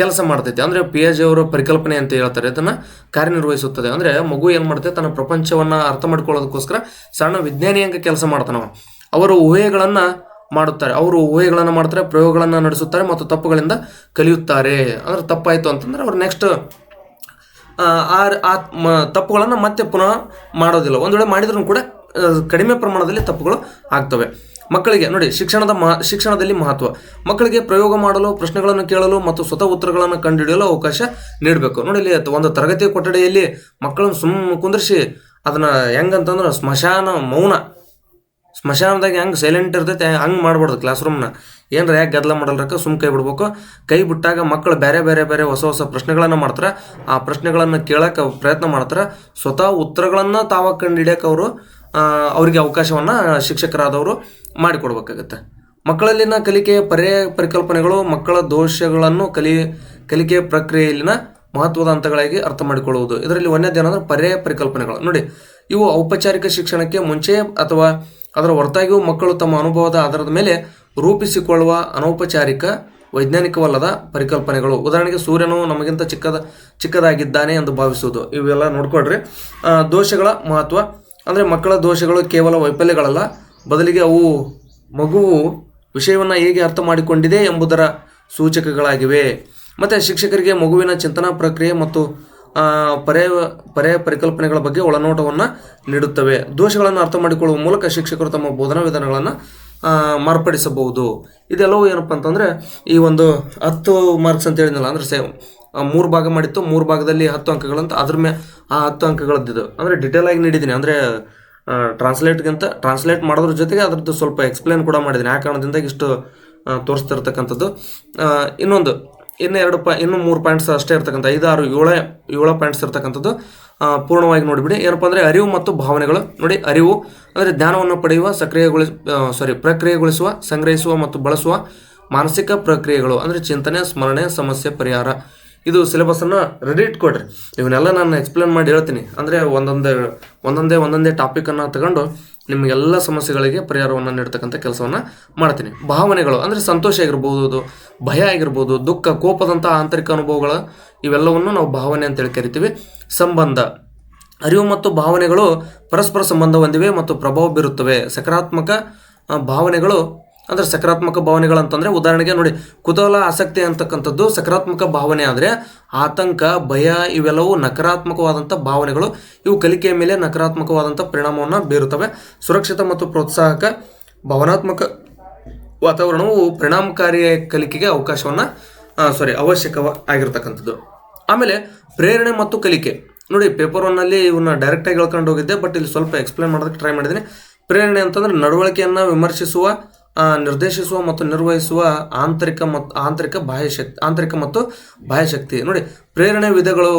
ಕೆಲಸ ಮಾಡ್ತೈತೆ. ಅಂದರೆ ಪಿ ಎಚ್ ಅವರ ಪರಿಕಲ್ಪನೆ ಅಂತ ಹೇಳ್ತಾರೆ. ಅದನ್ನು ಕಾರ್ಯನಿರ್ವಹಿಸುತ್ತದೆ. ಅಂದರೆ ಮಗು ಏನು ಮಾಡುತ್ತೆ? ತನ್ನ ಪ್ರಪಂಚವನ್ನು ಅರ್ಥ ಮಾಡ್ಕೊಳ್ಳೋದಕ್ಕೋಸ್ಕರ ಸಣ್ಣ ವಿಜ್ಞಾನಿಯಂಗೆ ಕೆಲಸ ಮಾಡ್ತಾನವ ಅವರು ಊಹೆಗಳನ್ನು ಮಾಡುತ್ತಾರೆ. ಅವರು ಊಹೆಗಳನ್ನು ಮಾಡ್ತಾರೆ, ಪ್ರಯೋಗಗಳನ್ನು ನಡೆಸುತ್ತಾರೆ ಮತ್ತು ತಪ್ಪುಗಳಿಂದ ಕಲಿಯುತ್ತಾರೆ. ಅಂದರೆ ತಪ್ಪಾಯಿತು ಅಂತಂದ್ರೆ ಅವ್ರು ನೆಕ್ಸ್ಟ್ ಆ, ಆ- ತಪ್ಪುಗಳನ್ನು ಮತ್ತೆ ಪುನಃ ಮಾಡೋದಿಲ್ಲ. ಒಂದು ವೇಳೆ ಮಾಡಿದ್ರೂ ಕೂಡ ಕಡಿಮೆ ಪ್ರಮಾಣದಲ್ಲಿ ತಪ್ಪುಗಳು ಆಗ್ತವೆ. ಮಕ್ಕಳಿಗೆ, ನೋಡಿ, ಶಿಕ್ಷಣದ ಮಹ, ಶಿಕ್ಷಣದಲ್ಲಿ ಮಹತ್ವ. ಮಕ್ಕಳಿಗೆ ಪ್ರಯೋಗ ಮಾಡಲು, ಪ್ರಶ್ನೆಗಳನ್ನು ಕೇಳಲು ಮತ್ತು ಸ್ವತಃ ಉತ್ತರಗಳನ್ನು ಕಂಡುಹಿಡಿಯಲು ಅವಕಾಶ ನೀಡಬೇಕು. ನೋಡಿ, ಇಲ್ಲಿ ಒಂದು ತರಗತಿ ಕೊಠಡಿಯಲ್ಲಿ ಮಕ್ಕಳನ್ನು ಸುಮ್ಮ ಕುಂದ್ರಿಸಿ, ಅದನ್ನ ಹೆಂಗಂತಂದ್ರೆ, ಸ್ಮಶಾನ, ಮೌನ ಸ್ಮಶಾನದಾಗ ಹೆಂಗೆ ಸೈಲೆಂಟ್ ಇರ್ತೈತೆ, ಹಂಗೆ ಮಾಡ್ಬಾರ್ದು ಕ್ಲಾಸ್ ರೂಮ್ನ ಏನರ ಯಾಕೆ ಗದ್ದಲ ಮಾಡಲ್ರಕ್ಕ ಸುಮ್ ಕೈ ಬಿಡ್ಬೇಕು. ಕೈ ಬಿಟ್ಟಾಗ ಮಕ್ಕಳು ಬೇರೆ ಬೇರೆ ಬೇರೆ ಹೊಸ ಹೊಸ ಪ್ರಶ್ನೆಗಳನ್ನು ಮಾಡ್ತಾರೆ. ಆ ಪ್ರಶ್ನೆಗಳನ್ನು ಕೇಳೋಕೆ ಪ್ರಯತ್ನ ಮಾಡ್ತಾರೆ. ಸ್ವತಃ ಉತ್ತರಗಳನ್ನು ತಾವ ಕಂಡುಹಿಡಿಯಕ್ಕೆ ಅವರು ಅವರಿಗೆ ಅವಕಾಶವನ್ನು ಶಿಕ್ಷಕರಾದವರು ಮಾಡಿಕೊಡ್ಬೇಕಾಗತ್ತೆ. ಮಕ್ಕಳಲ್ಲಿನ ಕಲಿಕೆಯ ಪರ್ಯಾಯ ಪರಿಕಲ್ಪನೆಗಳು, ಮಕ್ಕಳ ದೋಷಗಳನ್ನು ಕಲಿ ಕಲಿಕೆಯ ಪ್ರಕ್ರಿಯೆಯಲ್ಲಿನ ಮಹತ್ವದ ಹಂತಗಳಾಗಿ ಅರ್ಥ ಮಾಡಿಕೊಳ್ಳುವುದು. ಇದರಲ್ಲಿ ಒಂದೇದೇನಂದ್ರೆ ಪರ್ಯಾಯ ಪರಿಕಲ್ಪನೆಗಳು. ನೋಡಿ, ಇವು ಔಪಚಾರಿಕ ಶಿಕ್ಷಣಕ್ಕೆ ಮುಂಚೆ ಅಥವಾ ಅದರ ಹೊರತಾಗಿಯೂ ಮಕ್ಕಳು ತಮ್ಮ ಅನುಭವದ ಆಧಾರದ ಮೇಲೆ ರೂಪಿಸಿಕೊಳ್ಳುವ ಅನೌಪಚಾರಿಕ, ವೈಜ್ಞಾನಿಕವಲ್ಲದ ಪರಿಕಲ್ಪನೆಗಳು. ಉದಾಹರಣೆಗೆ ಸೂರ್ಯನು ನಮಗಿಂತ ಚಿಕ್ಕದ, ಚಿಕ್ಕದಾಗಿದ್ದಾನೆ ಎಂದು ಭಾವಿಸುವುದು. ಇವೆಲ್ಲ ನೋಡ್ಕೊಳ್ರಿ. ದೋಷಗಳ ಮಹತ್ವ. ಅಂದರೆ ಮಕ್ಕಳ ದೋಷಗಳು ಕೇವಲ ವೈಫಲ್ಯಗಳಲ್ಲ, ಬದಲಿಗೆ ಅವು ಮಗುವು ವಿಷಯವನ್ನು ಹೇಗೆ ಅರ್ಥ ಮಾಡಿಕೊಂಡಿದೆ ಎಂಬುದರ ಸೂಚಕಗಳಾಗಿವೆ. ಮತ್ತು ಶಿಕ್ಷಕರಿಗೆ ಮಗುವಿನ ಚಿಂತನಾ ಪ್ರಕ್ರಿಯೆ ಮತ್ತು ಪರ್ಯಾಯ ಪರ್ಯಾಯ ಪರಿಕಲ್ಪನೆಗಳ ಬಗ್ಗೆ ಒಳನೋಟವನ್ನು ನೀಡುತ್ತವೆ. ದೋಷಗಳನ್ನು ಅರ್ಥ ಮಾಡಿಕೊಳ್ಳುವ ಮೂಲಕ ಶಿಕ್ಷಕರು ತಮ್ಮ ಬೋಧನಾ ವಿಧಾನಗಳನ್ನು ಮಾರ್ಪಡಿಸಬಹುದು. ಇದೆಲ್ಲವೂ ಏನಪ್ಪ ಅಂತಂದರೆ, ಈ ಒಂದು ಹತ್ತು ಮಾರ್ಕ್ಸ್ ಅಂತ ಹೇಳಿದ್ನಲ್ಲ, ಅಂದರೆ ಸೇವ್ ಮೂರು ಭಾಗ ಮಾಡಿತ್ತು, ಮೂರು ಭಾಗದಲ್ಲಿ ಹತ್ತು ಅಂಕಗಳಂತ, ಅದ್ರ ಮೇ ಆ ಹತ್ತು ಅಂಕಗಳದ್ದಿದ್ದು. ಅಂದರೆ ಡಿಟೇಲ್ ಆಗಿ ನೀಡಿದ್ದೀನಿ, ಅಂದರೆ ಟ್ರಾನ್ಸ್ಲೇಟ್ಗಿಂತ ಟ್ರಾನ್ಸ್ಲೇಟ್ ಮಾಡೋದ್ರ ಜೊತೆಗೆ ಅದರದ್ದು ಸ್ವಲ್ಪ ಎಕ್ಸ್ಪ್ಲೇನ್ ಕೂಡ ಮಾಡಿದ್ದೀನಿ. ಆ ಕಾರಣದಿಂದ ಇಷ್ಟು ತೋರಿಸ್ತಿರ್ತಕ್ಕಂಥದ್ದು. ಇನ್ನೊಂದು ಇನ್ನು ಎರಡು ಪ ಇನ್ನು ಮೂರು ಪಾಯಿಂಟ್ಸ್ ಅಷ್ಟೇ ಇರ್ತಕ್ಕಂಥ ಐದು ಆರು ಏಳು ಏಳು ಪಾಯಿಂಟ್ಸ್ ಇರ್ತಕ್ಕಂಥದ್ದು ಪೂರ್ಣವಾಗಿ ನೋಡಿಬಿಡಿ. ಏನಪ್ಪ ಅಂದರೆ ಅರಿವು ಮತ್ತು ಭಾವನೆಗಳು. ನೋಡಿ, ಅರಿವು ಅಂದರೆ ಜ್ಞಾನವನ್ನು ಪಡೆಯುವ, ಸಕ್ರಿಯಗೊಳಿಸ ಸಾರಿ ಪ್ರಕ್ರಿಯೆಗೊಳಿಸುವ, ಸಂಗ್ರಹಿಸುವ ಮತ್ತು ಬಳಸುವ ಮಾನಸಿಕ ಪ್ರಕ್ರಿಯೆಗಳು ಅಂದರೆ ಚಿಂತನೆ, ಸ್ಮರಣೆ, ಸಮಸ್ಯೆ, ಪರಿಹಾರ. ಇದು ಸಿಲೆಬಸನ್ನು ರೆಡಿ ಇಟ್ಕೊಡ್ರಿ ಇವನ್ನೆಲ್ಲ ನಾನು ಎಕ್ಸ್ಪ್ಲೇನ್ ಮಾಡಿ ಹೇಳ್ತೀನಿ. ಅಂದರೆ ಒಂದೊಂದೇ ಒಂದೊಂದೇ ಒಂದೊಂದೇ ಟಾಪಿಕನ್ನು ತಗೊಂಡು ನಿಮಗೆಲ್ಲ ಸಮಸ್ಯೆಗಳಿಗೆ ಪರಿಹಾರವನ್ನು ನೀಡ್ತಕ್ಕಂಥ ಕೆಲಸವನ್ನು ಮಾಡ್ತೀನಿ. ಭಾವನೆಗಳು, ಅಂದರೆ ಸಂತೋಷ ಆಗಿರ್ಬೋದು, ಭಯ ಆಗಿರ್ಬೋದು, ದುಃಖ ಕೋಪದಂಥ ಆಂತರಿಕ ಅನುಭವಗಳು ಇವೆಲ್ಲವನ್ನು ನಾವು ಭಾವನೆ ಅಂತೇಳಿ ಕರಿತೀವಿ. ಸಂಬಂಧ, ಅರಿವು ಮತ್ತು ಭಾವನೆಗಳು ಪರಸ್ಪರ ಸಂಬಂಧ ಹೊಂದಿವೆ ಮತ್ತು ಪ್ರಭಾವ ಬೀರುತ್ತವೆ. ಸಕಾರಾತ್ಮಕ ಭಾವನೆಗಳು ಅಂದರೆ ಸಕಾರಾತ್ಮಕ ಭಾವನೆಗಳು ಅಂತಂದರೆ ಉದಾಹರಣೆಗೆ ನೋಡಿ, ಕುತೂಹಲ, ಆಸಕ್ತಿ ಅಂತಕ್ಕಂಥದ್ದು ಸಕಾರಾತ್ಮಕ ಭಾವನೆ ಆದರೆ ಆತಂಕ, ಭಯ ಇವೆಲ್ಲವೂ ನಕಾರಾತ್ಮಕವಾದಂಥ ಭಾವನೆಗಳು. ಇವು ಕಲಿಕೆಯ ಮೇಲೆ ನಕಾರಾತ್ಮಕವಾದಂಥ ಪರಿಣಾಮವನ್ನು ಬೀರುತ್ತವೆ. ಸುರಕ್ಷಿತ ಮತ್ತು ಪ್ರೋತ್ಸಾಹಕ ಭಾವನಾತ್ಮಕ ವಾತಾವರಣವು ಪರಿಣಾಮಕಾರಿ ಕಲಿಕೆಗೆ ಅವಕಾಶವನ್ನು ಸಾರಿ ಅವಶ್ಯಕ ಆಗಿರ್ತಕ್ಕಂಥದ್ದು. ಆಮೇಲೆ ಪ್ರೇರಣೆ ಮತ್ತು ಕಲಿಕೆ. ನೋಡಿ ಪೇಪರ್ ಒನ್ನಲ್ಲಿ ಇವನ್ನ ಡೈರೆಕ್ಟಾಗಿ ಹೇಳ್ಕೊಂಡು ಹೋಗಿದ್ದೆ ಬಟ್ ಇಲ್ಲಿ ಸ್ವಲ್ಪ ಎಕ್ಸ್ಪ್ಲೇನ್ ಮಾಡೋದಕ್ಕೆ ಟ್ರೈ ಮಾಡಿದ್ದೀನಿ ಪ್ರೇರಣೆ ಅಂತಂದ್ರೆ ನಡವಳಿಕೆಯನ್ನು ವಿಮರ್ಶಿಸುವ ನಿರ್ದೇಶಿಸುವ ಮತ್ತು ನಿರ್ವಹಿಸುವ ಆಂತರಿಕ ಮತ್ತು ಆಂತರಿಕ ಬಾಹ್ಯ ಶಕ್ತಿ ಆಂತರಿಕ ಮತ್ತು ಬಾಹ್ಯ ಶಕ್ತಿ ನೋಡಿ, ಪ್ರೇರಣೆ ವಿಧಗಳು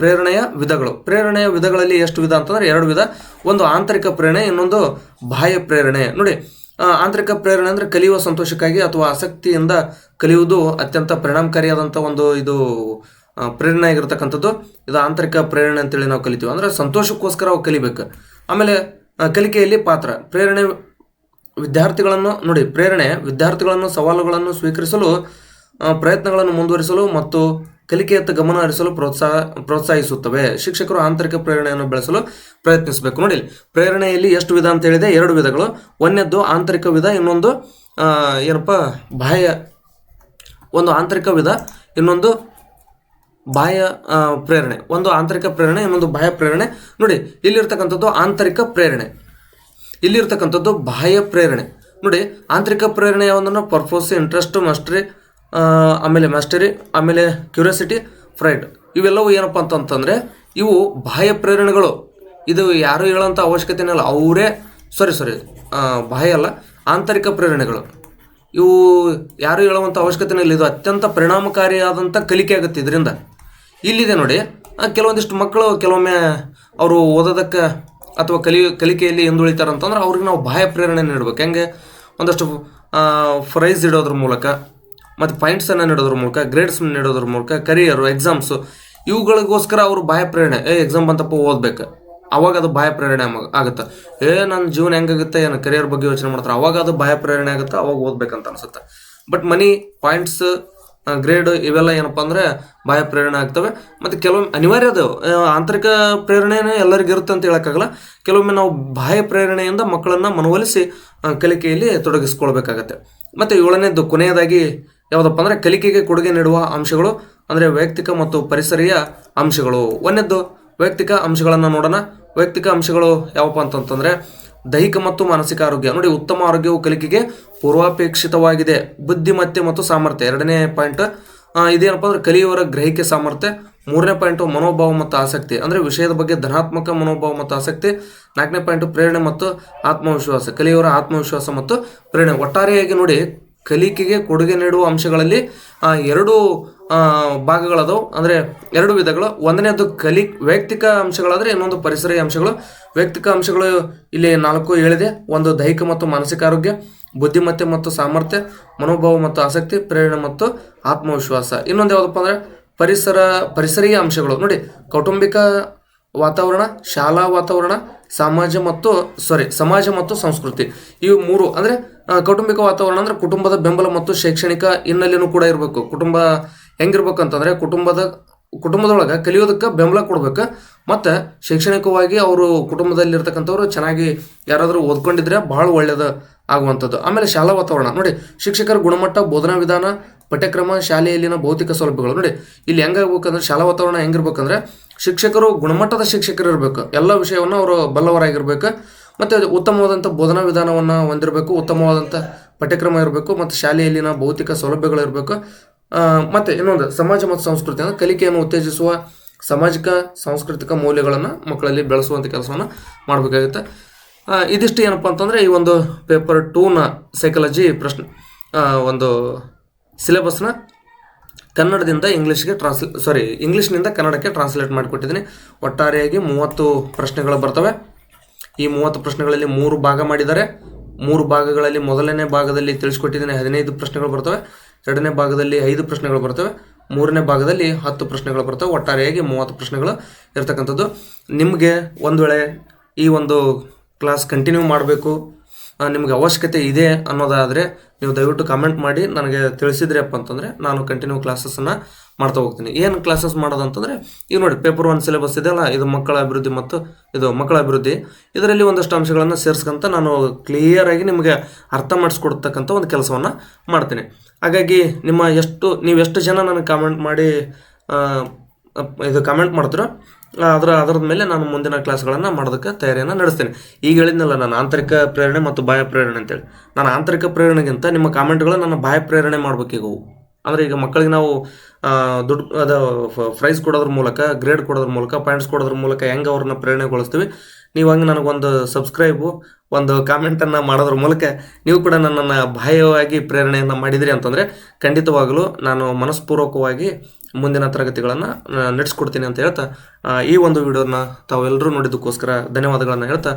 ಪ್ರೇರಣೆಯ ವಿಧಗಳು. ಪ್ರೇರಣೆಯ ವಿಧಗಳಲ್ಲಿ ಎಷ್ಟು ವಿಧ ಅಂತಂದ್ರೆ ಎರಡು ವಿಧ. ಒಂದು ಆಂತರಿಕ ಪ್ರೇರಣೆ, ಇನ್ನೊಂದು ಬಾಹ್ಯ ಪ್ರೇರಣೆ. ನೋಡಿ ಆಂತರಿಕ ಪ್ರೇರಣೆ ಅಂದರೆ ಕಲಿಯುವ ಸಂತೋಷಕ್ಕಾಗಿ ಅಥವಾ ಆಸಕ್ತಿಯಿಂದ ಕಲಿಯುವುದು ಅತ್ಯಂತ ಪರಿಣಾಮಕಾರಿಯಾದಂಥ ಒಂದು ಇದು ಪ್ರೇರಣೆ ಆಗಿರ್ತಕ್ಕಂಥದ್ದು. ಇದು ಆಂತರಿಕ ಪ್ರೇರಣೆ ಅಂತೇಳಿ ನಾವು ಕಲಿತೀವಿ. ಅಂದರೆ ಸಂತೋಷಕ್ಕೋಸ್ಕರ ಅವು ಕಲಿಬೇಕು. ಆಮೇಲೆ ಕಲಿಕೆಯಲ್ಲಿ ಪಾತ್ರ. ಪ್ರೇರಣೆ ವಿದ್ಯಾರ್ಥಿಗಳನ್ನು ನೋಡಿ, ಪ್ರೇರಣೆ, ವಿದ್ಯಾರ್ಥಿಗಳನ್ನು, ಸವಾಲುಗಳನ್ನು ಸ್ವೀಕರಿಸಲು ಪ್ರಯತ್ನಗಳನ್ನು ಮುಂದುವರಿಸಲು ಮತ್ತು ಕಲಿಕೆಯತ್ತ ಗಮನ ಹರಿಸಲು ಪ್ರೋತ್ಸಾಹ, ಪ್ರೋತ್ಸಾಹಿಸುತ್ತವೆ. ಶಿಕ್ಷಕರು ಆಂತರಿಕ ಪ್ರೇರಣೆಯನ್ನು ಬೆಳೆಸಲು ಪ್ರಯತ್ನಿಸಬೇಕು. ನೋಡಿ, ಪ್ರೇರಣೆಯಲ್ಲಿ ಎಷ್ಟು ವಿಧ ಅಂತ ಹೇಳಿದೆ ಎರಡು ವಿಧಗಳು. ಒಂದೆದ್ದು ಆಂತರಿಕ ವಿಧ, ಇನ್ನೊಂದು ಏನಪ್ಪ, ಬಾಹ್ಯ, ಒಂದು ಆಂತರಿಕ ವಿಧ, ಇನ್ನೊಂದು ಬಾಹ್ಯ ಪ್ರೇರಣೆ. ಒಂದು ಆಂತರಿಕ ಪ್ರೇರಣೆ, ಇನ್ನೊಂದು ಬಾಹ್ಯ ಪ್ರೇರಣೆ. ನೋಡಿ, ಇಲ್ಲಿರ್ತಕ್ಕಂಥದ್ದು ಆಂತರಿಕ ಪ್ರೇರಣೆ. ಇಲ್ಲಿರ್ತಕ್ಕಂಥದ್ದು ಬಾಹ್ಯ ಪ್ರೇರಣೆ. ನೋಡಿ, ಆಂತರಿಕ ಪ್ರೇರಣೆ ಯಾವುದನ್ನು ಪರ್ಪೋಸ್ ಇಂಟ್ರೆಸ್ಟ್ ಮಸ್ಟ್ರಿ ಆಮೇಲೆ ಮಾಸ್ಟರಿ ಆಮೇಲೆ ಕ್ಯೂರಿಯಾಸಿಟಿ ಫ್ರೈಡ್ ಇವೆಲ್ಲವೂ ಏನಪ್ಪ ಅಂತಂತಂದರೆ, ಇವು ಬಾಹ್ಯ ಪ್ರೇರಣೆಗಳು. ಇದು ಯಾರು ಹೇಳೋಂಥ ಅವಶ್ಯಕತೆನೇ ಇಲ್ಲ. ಅವರೇ ಸಾರಿ ಸಾರಿ ಬಾಹ್ಯ ಅಲ್ಲ, ಆಂತರಿಕ ಪ್ರೇರಣೆಗಳು. ಇವು ಯಾರು ಹೇಳುವಂಥ ಅವಶ್ಯಕತೆನೇ ಇಲ್ಲ. ಇದು ಅತ್ಯಂತ ಪರಿಣಾಮಕಾರಿಯಾದಂಥ ಕಲಿಕೆ ಆಗುತ್ತೆ ಇದರಿಂದ. ಇಲ್ಲಿದೆ ನೋಡಿ ಕೆಲವೊಂದಿಷ್ಟು ಮಕ್ಕಳು ಕೆಲವೊಮ್ಮೆ ಅವರು ಓದೋದಕ್ಕೆ ಅಥವಾ ಕಲಿ, ಕಲಿಕೆಯಲ್ಲಿ ಹಿಂದುಳಿತಾರೆ ಅಂತಂದ್ರೆ ಅವ್ರಿಗೆ ನಾವು ಬಾಹ್ಯ ಪ್ರೇರಣೆ ನೀಡ್ಬೇಕು. ಹೆಂಗೆ? ಒಂದಷ್ಟು ಪ್ರೈಸ್ ಇಡೋದ್ರ ಮೂಲಕ, ಮತ್ತು ಪಾಯಿಂಟ್ಸನ್ನು ನೀಡೋದ್ರ ಮೂಲಕ ಗ್ರೇಡ್ಸ್ ನೀಡೋದ್ರ ಮೂಲಕ ಕರಿಯರು ಎಕ್ಸಾಮ್ಸು ಇವುಗಳಿಗೋಸ್ಕರ ಅವರು ಬಾಹ್ಯ ಪ್ರೇರಣೆ, ಏ ಎಕ್ಸಾಮ್ ಬಂತಪ್ಪ, ಓದ್ಬೇಕು. ಅವಾಗ ಅದು ಬಾಹ್ಯ ಪ್ರೇರಣೆ ಆಗ- ಆಗುತ್ತೆ. ಏ, ನನ್ನ ಜೀವನ ಹೆಂಗಾಗುತ್ತೆ? ಏನು ಕರಿಯರ್ ಬಗ್ಗೆ ಯೋಚನೆ ಮಾಡ್ತಾರೆ? ಅವಾಗ ಅದು ಬಾಹ್ಯ ಪ್ರೇರಣೆ ಆಗುತ್ತೆ, ಅವಾಗ ಓದ್ಬೇಕಂತ ಅನ್ಸುತ್ತೆ. ಬಟ್ ಮನಿ ಪಾಯಿಂಟ್ಸ್ ಗ್ರೇಡ್ ಇವೆಲ್ಲ ಏನಪ್ಪ ಅಂದರೆ ಬಾಹ್ಯ ಪ್ರೇರಣೆ ಆಗ್ತವೆ. ಮತ್ತು ಕೆಲವೊಮ್ಮೆ ಅನಿವಾರ್ಯ ಅದು ಆಂತರಿಕ ಪ್ರೇರಣೆನೇ ಎಲ್ಲರಿಗೂ ಇರುತ್ತೆ ಅಂತ ಹೇಳೋಕ್ಕಾಗಲ್ಲ. ಕೆಲವೊಮ್ಮೆ ನಾವು ಬಾಹ್ಯ ಪ್ರೇರಣೆಯಿಂದ ಮಕ್ಕಳನ್ನು ಮನವೊಲಿಸಿ ಕಲಿಕೆಯಲ್ಲಿ ತೊಡಗಿಸ್ಕೊಳ್ಬೇಕಾಗತ್ತೆ. ಮತ್ತು ಏಳನೇದು ಕೊನೆಯದಾಗಿ ಯಾವುದಪ್ಪ ಅಂದರೆ ಕಲಿಕೆಗೆ ಕೊಡುಗೆ ನೀಡುವ ಅಂಶಗಳು, ಅಂದರೆ ವೈಯಕ್ತಿಕ ಮತ್ತು ಪರಿಸರೀಯ ಅಂಶಗಳು. ಒಂದನೇದ್ದು, ವೈಯಕ್ತಿಕ ಅಂಶಗಳನ್ನು ನೋಡೋಣ. ವೈಯಕ್ತಿಕ ಅಂಶಗಳು ಯಾವಪ್ಪ ಅಂತಂತಂದರೆ ದೈಹಿಕ ಮತ್ತು ಮಾನಸಿಕ ಆರೋಗ್ಯ. ನೋಡಿ, ಉತ್ತಮ ಆರೋಗ್ಯವು ಕಲಿಕೆಗೆ ಪೂರ್ವಾಪೇಕ್ಷಿತವಾಗಿದೆ. ಬುದ್ಧಿಮತ್ತೆ ಮತ್ತು ಸಾಮರ್ಥ್ಯ. ಎರಡನೇ ಪಾಯಿಂಟ್ ಇದೇನಪ್ಪ ಅಂದ್ರೆ ಕಲಿಯುವವರ ಗ್ರಹಿಕೆ ಸಾಮರ್ಥ್ಯ. ಮೂರನೇ ಪಾಯಿಂಟು, ಮನೋಭಾವ ಮತ್ತು ಆಸಕ್ತಿ. ಅಂದರೆ ವಿಷಯದ ಬಗ್ಗೆ ಧನಾತ್ಮಕ ಮನೋಭಾವ ಮತ್ತು ಆಸಕ್ತಿ. ನಾಲ್ಕನೇ ಪಾಯಿಂಟು, ಪ್ರೇರಣೆ ಮತ್ತು ಆತ್ಮವಿಶ್ವಾಸ. ಕಲಿಯುವರ ಆತ್ಮವಿಶ್ವಾಸ ಮತ್ತು ಪ್ರೇರಣೆ. ಒಟ್ಟಾರೆಯಾಗಿ ನೋಡಿ, ಕಲಿಕೆಗೆ ಕೊಡುಗೆ ನೀಡುವ ಅಂಶಗಳಲ್ಲಿ ಎರಡು ಭಾಗಗಳದವು. ಅಂದರೆ ಎರಡು ವಿಧಗಳು. ಒಂದನೇದು ಕಲಿ, ವೈಯಕ್ತಿಕ ಅಂಶಗಳಾದರೆ ಇನ್ನೊಂದು ಪರಿಸರೀಯ ಅಂಶಗಳು. ವೈಯಕ್ತಿಕ ಅಂಶಗಳು ಇಲ್ಲಿ ನಾಲ್ಕು ಹೇಳಿದೆ. ಒಂದು ದೈಹಿಕ ಮತ್ತು ಮಾನಸಿಕ ಆರೋಗ್ಯ, ಬುದ್ಧಿಮತ್ತೆ ಮತ್ತು ಸಾಮರ್ಥ್ಯ, ಮನೋಭಾವ ಮತ್ತು ಆಸಕ್ತಿ, ಪ್ರೇರಣೆ ಮತ್ತು ಆತ್ಮವಿಶ್ವಾಸ. ಇನ್ನೊಂದು ಯಾವುದಪ್ಪ ಅಂದರೆ ಪರಿಸರ, ಪರಿಸರೀಯ ಅಂಶಗಳು. ನೋಡಿ, ಕೌಟುಂಬಿಕ ವಾತಾವರಣ, ಶಾಲಾ ವಾತಾವರಣ, ಸಮಾಜ ಮತ್ತು ಸಾರಿ ಸಮಾಜ ಮತ್ತು ಸಂಸ್ಕೃತಿ. ಇವು ಮೂರು ಅಂದರೆ ಕೌಟುಂಬಿಕ ವಾತಾವರಣ ಅಂದರೆ ಕುಟುಂಬದ ಬೆಂಬಲ ಮತ್ತು ಶೈಕ್ಷಣಿಕ ಹಿನ್ನೆಲೆನೂ ಕೂಡ ಇರಬೇಕು. ಕುಟುಂಬ ಹೆಂಗಿರ್ಬೇಕು ಅಂತಂದರೆ ಕುಟುಂಬದ, ಕುಟುಂಬದೊಳಗೆ ಕಲಿಯೋದಕ್ಕೆ ಬೆಂಬಲ ಕೊಡ್ಬೇಕು. ಮತ್ತು ಶೈಕ್ಷಣಿಕವಾಗಿ ಅವರು ಕುಟುಂಬದಲ್ಲಿರ್ತಕ್ಕಂಥವ್ರು ಚೆನ್ನಾಗಿ ಯಾರಾದರೂ ಓದ್ಕೊಂಡಿದ್ರೆ ಭಾಳ ಒಳ್ಳೆಯದು ಆಗುವಂಥದ್ದು. ಆಮೇಲೆ ಶಾಲಾ ವಾತಾವರಣ. ನೋಡಿ, ಶಿಕ್ಷಕರ ಗುಣಮಟ್ಟ, ಬೋಧನಾ ವಿಧಾನ, ಪಠ್ಯಕ್ರಮ, ಶಾಲೆಯಲ್ಲಿನ ಭೌತಿಕ ಸೌಲಭ್ಯಗಳು. ನೋಡಿ, ಇಲ್ಲಿ ಹೆಂಗಾಗಬೇಕಂದ್ರೆ ಶಾಲಾ ವಾತಾವರಣ ಹೆಂಗಿರ್ಬೇಕಂದ್ರೆ ಶಿಕ್ಷಕರು ಗುಣಮಟ್ಟದ ಶಿಕ್ಷಕರು ಇರಬೇಕು ಎಲ್ಲ ವಿಷಯವನ್ನು ಅವರು ಬಲ್ಲವರಾಗಿರ್ಬೇಕು. ಮತ್ತು ಉತ್ತಮವಾದಂಥ ಬೋಧನಾ ವಿಧಾನವನ್ನು ಹೊಂದಿರಬೇಕು. ಉತ್ತಮವಾದಂಥ ಪಠ್ಯಕ್ರಮ ಇರಬೇಕು. ಮತ್ತು ಶಾಲೆಯಲ್ಲಿನ ಭೌತಿಕ ಸೌಲಭ್ಯಗಳು ಇರಬೇಕು ಮತ್ತು ಇನ್ನೊಂದು, ಸಮಾಜ ಮತ್ತು ಸಂಸ್ಕೃತಿ ಅಂದ್ರೆ ಕಲಿಕೆಯನ್ನು ಉತ್ತೇಜಿಸುವ ಸಾಮಾಜಿಕ, ಸಾಂಸ್ಕೃತಿಕ ಮೌಲ್ಯಗಳನ್ನು ಮಕ್ಕಳಲ್ಲಿ ಬೆಳೆಸುವಂಥ ಕೆಲಸವನ್ನು ಮಾಡಬೇಕಾಗುತ್ತೆ. ಇದಿಷ್ಟು ಏನಪ್ಪ ಅಂತಂದರೆ ಈ ಒಂದು ಪೇಪರ್ ಟೂನ ಸೈಕಾಲಜಿ ಪ್ರಶ್ನೆ ಒಂದು ಸಿಲೆಬಸ್ನ ಕನ್ನಡದಿಂದ ಇಂಗ್ಲೀಷ್ಗೆ ಟ್ರಾನ್ಸ್ಲೇ ಸಾರಿ ಇಂಗ್ಲೀಷ್ನಿಂದ ಕನ್ನಡಕ್ಕೆ ಟ್ರಾನ್ಸ್ಲೇಟ್ ಮಾಡಿಕೊಟ್ಟಿದ್ದೀನಿ. ಒಟ್ಟಾರೆಯಾಗಿ ಮೂವತ್ತು ಪ್ರಶ್ನೆಗಳು ಬರ್ತವೆ. ಈ ಮೂವತ್ತು ಪ್ರಶ್ನೆಗಳಲ್ಲಿ ಮೂರು ಭಾಗ ಮಾಡಿದ್ದಾರೆ. ಮೂರು ಭಾಗಗಳಲ್ಲಿ ಮೊದಲನೇ ಭಾಗದಲ್ಲಿ ತಿಳಿಸ್ಕೊಟ್ಟಿದ್ದೀನಿ. ಹದಿನೈದು ಪ್ರಶ್ನೆಗಳು ಬರ್ತವೆ. ಎರಡನೇ ಭಾಗದಲ್ಲಿ ಐದು ಪ್ರಶ್ನೆಗಳು ಬರ್ತವೆ. ಮೂರನೇ ಭಾಗದಲ್ಲಿ ಹತ್ತು ಪ್ರಶ್ನೆಗಳು ಬರ್ತವೆ. ಒಟ್ಟಾರೆಯಾಗಿ ಮೂವತ್ತು ಪ್ರಶ್ನೆಗಳು ಇರ್ತಕ್ಕಂಥದ್ದು. ನಿಮಗೆ ಒಂದು ವೇಳೆ ಈ ಒಂದು ಕ್ಲಾಸ್ ಕಂಟಿನ್ಯೂ ಮಾಡಬೇಕು ನಿಮಗೆ ಅವಶ್ಯಕತೆ ಇದೆ ಅನ್ನೋದಾದರೆ ನೀವು ದಯವಿಟ್ಟು ಕಮೆಂಟ್ ಮಾಡಿ, ನನಗೆ ತಿಳಿಸಿದ್ರಪ್ಪ ಅಂತಂದರೆ ನಾನು ಕಂಟಿನ್ಯೂ ಕ್ಲಾಸಸ್ಸನ್ನು ಮಾಡ್ತಾ ಹೋಗ್ತೀನಿ. ಏನು ಕ್ಲಾಸಸ್ ಮಾಡೋದಂತಂದರೆ, ಈಗ ನೋಡಿ ಪೇಪರ್ ಒನ್ ಸಿಲೆಬಸ್ ಇದೆಯಲ್ಲ, ಇದು ಮಕ್ಕಳ ಅಭಿವೃದ್ಧಿ ಮತ್ತು ಇದು ಮಕ್ಕಳ ಅಭಿವೃದ್ಧಿ. ಇದರಲ್ಲಿ ಒಂದಷ್ಟು ಅಂಶಗಳನ್ನು ಸೇರಿಸ್ಕೊಂತ ನಾನು ಕ್ಲಿಯರಾಗಿ ನಿಮಗೆ ಅರ್ಥ ಮಾಡಿಸ್ಕೊಡ್ತಕ್ಕಂಥ ಒಂದು ಕೆಲಸವನ್ನು ಮಾಡ್ತೀನಿ. ಹಾಗಾಗಿ ನಿಮ್ಮ ಎಷ್ಟು ನೀವು ಎಷ್ಟು ಜನ ನನಗೆ ಕಾಮೆಂಟ್ ಮಾಡಿ ಇದು ಕಮೆಂಟ್ ಮಾಡ್ತೀರೋ ಅದರ ಅದರದ ಮೇಲೆ ನಾನು ಮುಂದಿನ ಕ್ಲಾಸ್ಗಳನ್ನು ಮಾಡೋದಕ್ಕೆ ತಯಾರಿಯನ್ನು ನಡೆಸ್ತೇನೆ. ಈಗ ಹೇಳಿದ್ನಲ್ಲ, ನಾನು ಆಂತರಿಕ ಪ್ರೇರಣೆ ಮತ್ತು ಬಾಹ್ಯ ಪ್ರೇರಣೆ ಅಂತೇಳಿ. ನಾನು ಆಂತರಿಕ ಪ್ರೇರಣೆಗಿಂತ ನಿಮ್ಮ ಕಾಮೆಂಟ್ಗಳು ನನ್ನ ಬಾಹ್ಯ ಪ್ರೇರಣೆ ಮಾಡ್ಬೇಕೀಗ ಅಂದರೆ ಈಗ ಮಕ್ಕಳಿಗೆ ನಾವು ದುಡ್ಡು, ಅದು ಪ್ರೈಸ್ ಕೊಡೋದ್ರ ಮೂಲಕ ಗ್ರೇಡ್ ಕೊಡೋದ್ರ ಮೂಲಕ ಪಾಯಿಂಟ್ಸ್ ಕೊಡೋದ್ರ ಮೂಲಕ ಹೆಂಗೆ ಅವ್ರನ್ನ ಪ್ರೇರಣೆಗೊಳಿಸ್ತೀವಿ, ನೀವು ಹಂಗೆ ನನಗೊಂದು ಸಬ್ಸ್ಕ್ರೈಬು ಒಂದು ಕಾಮೆಂಟನ್ನು ಮಾಡೋದ್ರ ಮೂಲಕ ನೀವು ಕೂಡ ನನ್ನನ್ನು ಬಾಹ್ಯವಾಗಿ ಪ್ರೇರಣೆಯನ್ನು ಮಾಡಿದಿರಿ ಅಂತಂದರೆ ಖಂಡಿತವಾಗಲೂ ನಾನು ಮನಸ್ಪೂರ್ವಕವಾಗಿ ಮುಂದಿನ ತರಗತಿಗಳನ್ನು ನಡೆಸ್ಕೊಡ್ತೀನಿ ಅಂತ ಹೇಳ್ತಾ ಈ ಒಂದು ವಿಡಿಯೋನ ತಾವೆಲ್ಲರೂ ನೋಡಿದ್ದಕ್ಕೋಸ್ಕರ ಧನ್ಯವಾದಗಳನ್ನು ಹೇಳ್ತಾ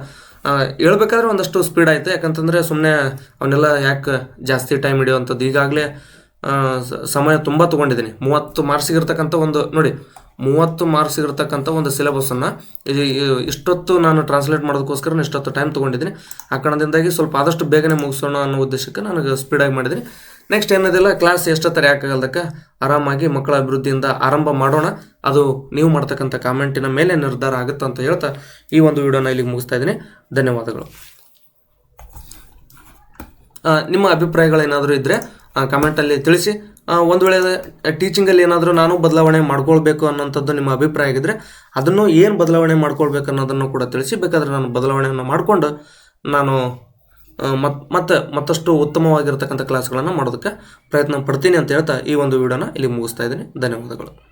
ಹೇಳ್ಬೇಕಾದ್ರೆ ಒಂದಷ್ಟು ಸ್ಪೀಡ್ ಆಯಿತು. ಯಾಕಂತಂದರೆ ಸುಮ್ಮನೆ ಅವನ್ನೆಲ್ಲ ಯಾಕೆ ಜಾಸ್ತಿ ಟೈಮ್ ಹಿಡಿಯುವಂಥದ್ದು? ಈಗಾಗಲೇ ಸಮಯ ತುಂಬ ತೊಗೊಂಡಿದ್ದೀನಿ. ಮೂವತ್ತು ಮಾರ್ಕ್ಸಿಗಿರ್ತಕ್ಕಂಥ ಒಂದು, ನೋಡಿ, ಮೂವತ್ತು ಮಾರ್ಕ್ಸಿಗಿರ್ತಕ್ಕಂಥ ಒಂದು ಸಿಲೆಬಸ್ಸನ್ನು ಇದು- ಇಷ್ಟೊತ್ತು ನಾನು ಟ್ರಾನ್ಸ್ಲೇಟ್ ಮಾಡೋದಕ್ಕೋಸ್ಕರ ಇಷ್ಟೊತ್ತು ಟೈಮ್ ತೊಗೊಂಡಿದ್ದೀನಿ. ಆ ಕಾರಣದಿಂದಾಗಿ ಸ್ವಲ್ಪ ಆದಷ್ಟು ಬೇಗನೆ ಮುಗಿಸೋಣ ಅನ್ನೋ ಉದ್ದೇಶಕ್ಕೆ ನನಗೆ ಸ್ಪೀಡಾಗಿ ಮಾಡಿದ್ದೀನಿ. ನೆಕ್ಸ್ಟ್ ಏನದಿಲ್ಲ ಕ್ಲಾಸ್ ಎಷ್ಟೊತ್ತರ ಯಾಕಾಗಲ್ದಕ್ಕೆ ಆರಾಮಾಗಿ ಮಕ್ಕಳ ಅಭಿವೃದ್ಧಿಯಿಂದ ಆರಂಭ ಮಾಡೋಣ. ಅದು ನೀವು ಮಾಡ್ತಕ್ಕಂಥ ಕಾಮೆಂಟಿನ ಮೇಲೆ ನಿರ್ಧಾರ ಆಗುತ್ತೆ ಅಂತ ಹೇಳ್ತಾ ಈ ಒಂದು ವಿಡಿಯೋನ ಇಲ್ಲಿಗೆ ಮುಗಿಸ್ತಾ ಇದ್ದೀನಿ. ಧನ್ಯವಾದಗಳು. ನಿಮ್ಮ ಅಭಿಪ್ರಾಯಗಳೇನಾದರೂ ಇದ್ದರೆ ಕಮೆಂಟಲ್ಲಿ ತಿಳಿಸಿ. ಒಂದು ವೇಳೆ ಟೀಚಿಂಗಲ್ಲಿ ಏನಾದರೂ ನಾನು ಬದಲಾವಣೆ ಮಾಡ್ಕೊಳ್ಬೇಕು ಅನ್ನೋಂಥದ್ದು ನಿಮ್ಮ ಅಭಿಪ್ರಾಯ ಆಗಿದ್ದರೆ ಅದನ್ನು ಏನು ಬದಲಾವಣೆ ಮಾಡ್ಕೊಳ್ಬೇಕು ಅನ್ನೋದನ್ನು ಕೂಡ ತಿಳಿಸಿ. ಬೇಕಾದರೆ ನಾನು ಬದಲಾವಣೆಯನ್ನು ಮಾಡಿಕೊಂಡು ನಾನು ಮತ್ತು ಮತ್ತೆ ಮತ್ತಷ್ಟು ಉತ್ತಮವಾಗಿರತಕ್ಕಂಥ ಕ್ಲಾಸ್ಗಳನ್ನು ಮಾಡೋದಕ್ಕೆ ಪ್ರಯತ್ನ ಪಡ್ತೀನಿ ಅಂತ ಹೇಳ್ತಾ ಈ ಒಂದು ವಿಡಿಯೋನ ಇಲ್ಲಿ ಮುಗಿಸ್ತಾ ಇದ್ದೀನಿ. ಧನ್ಯವಾದಗಳು.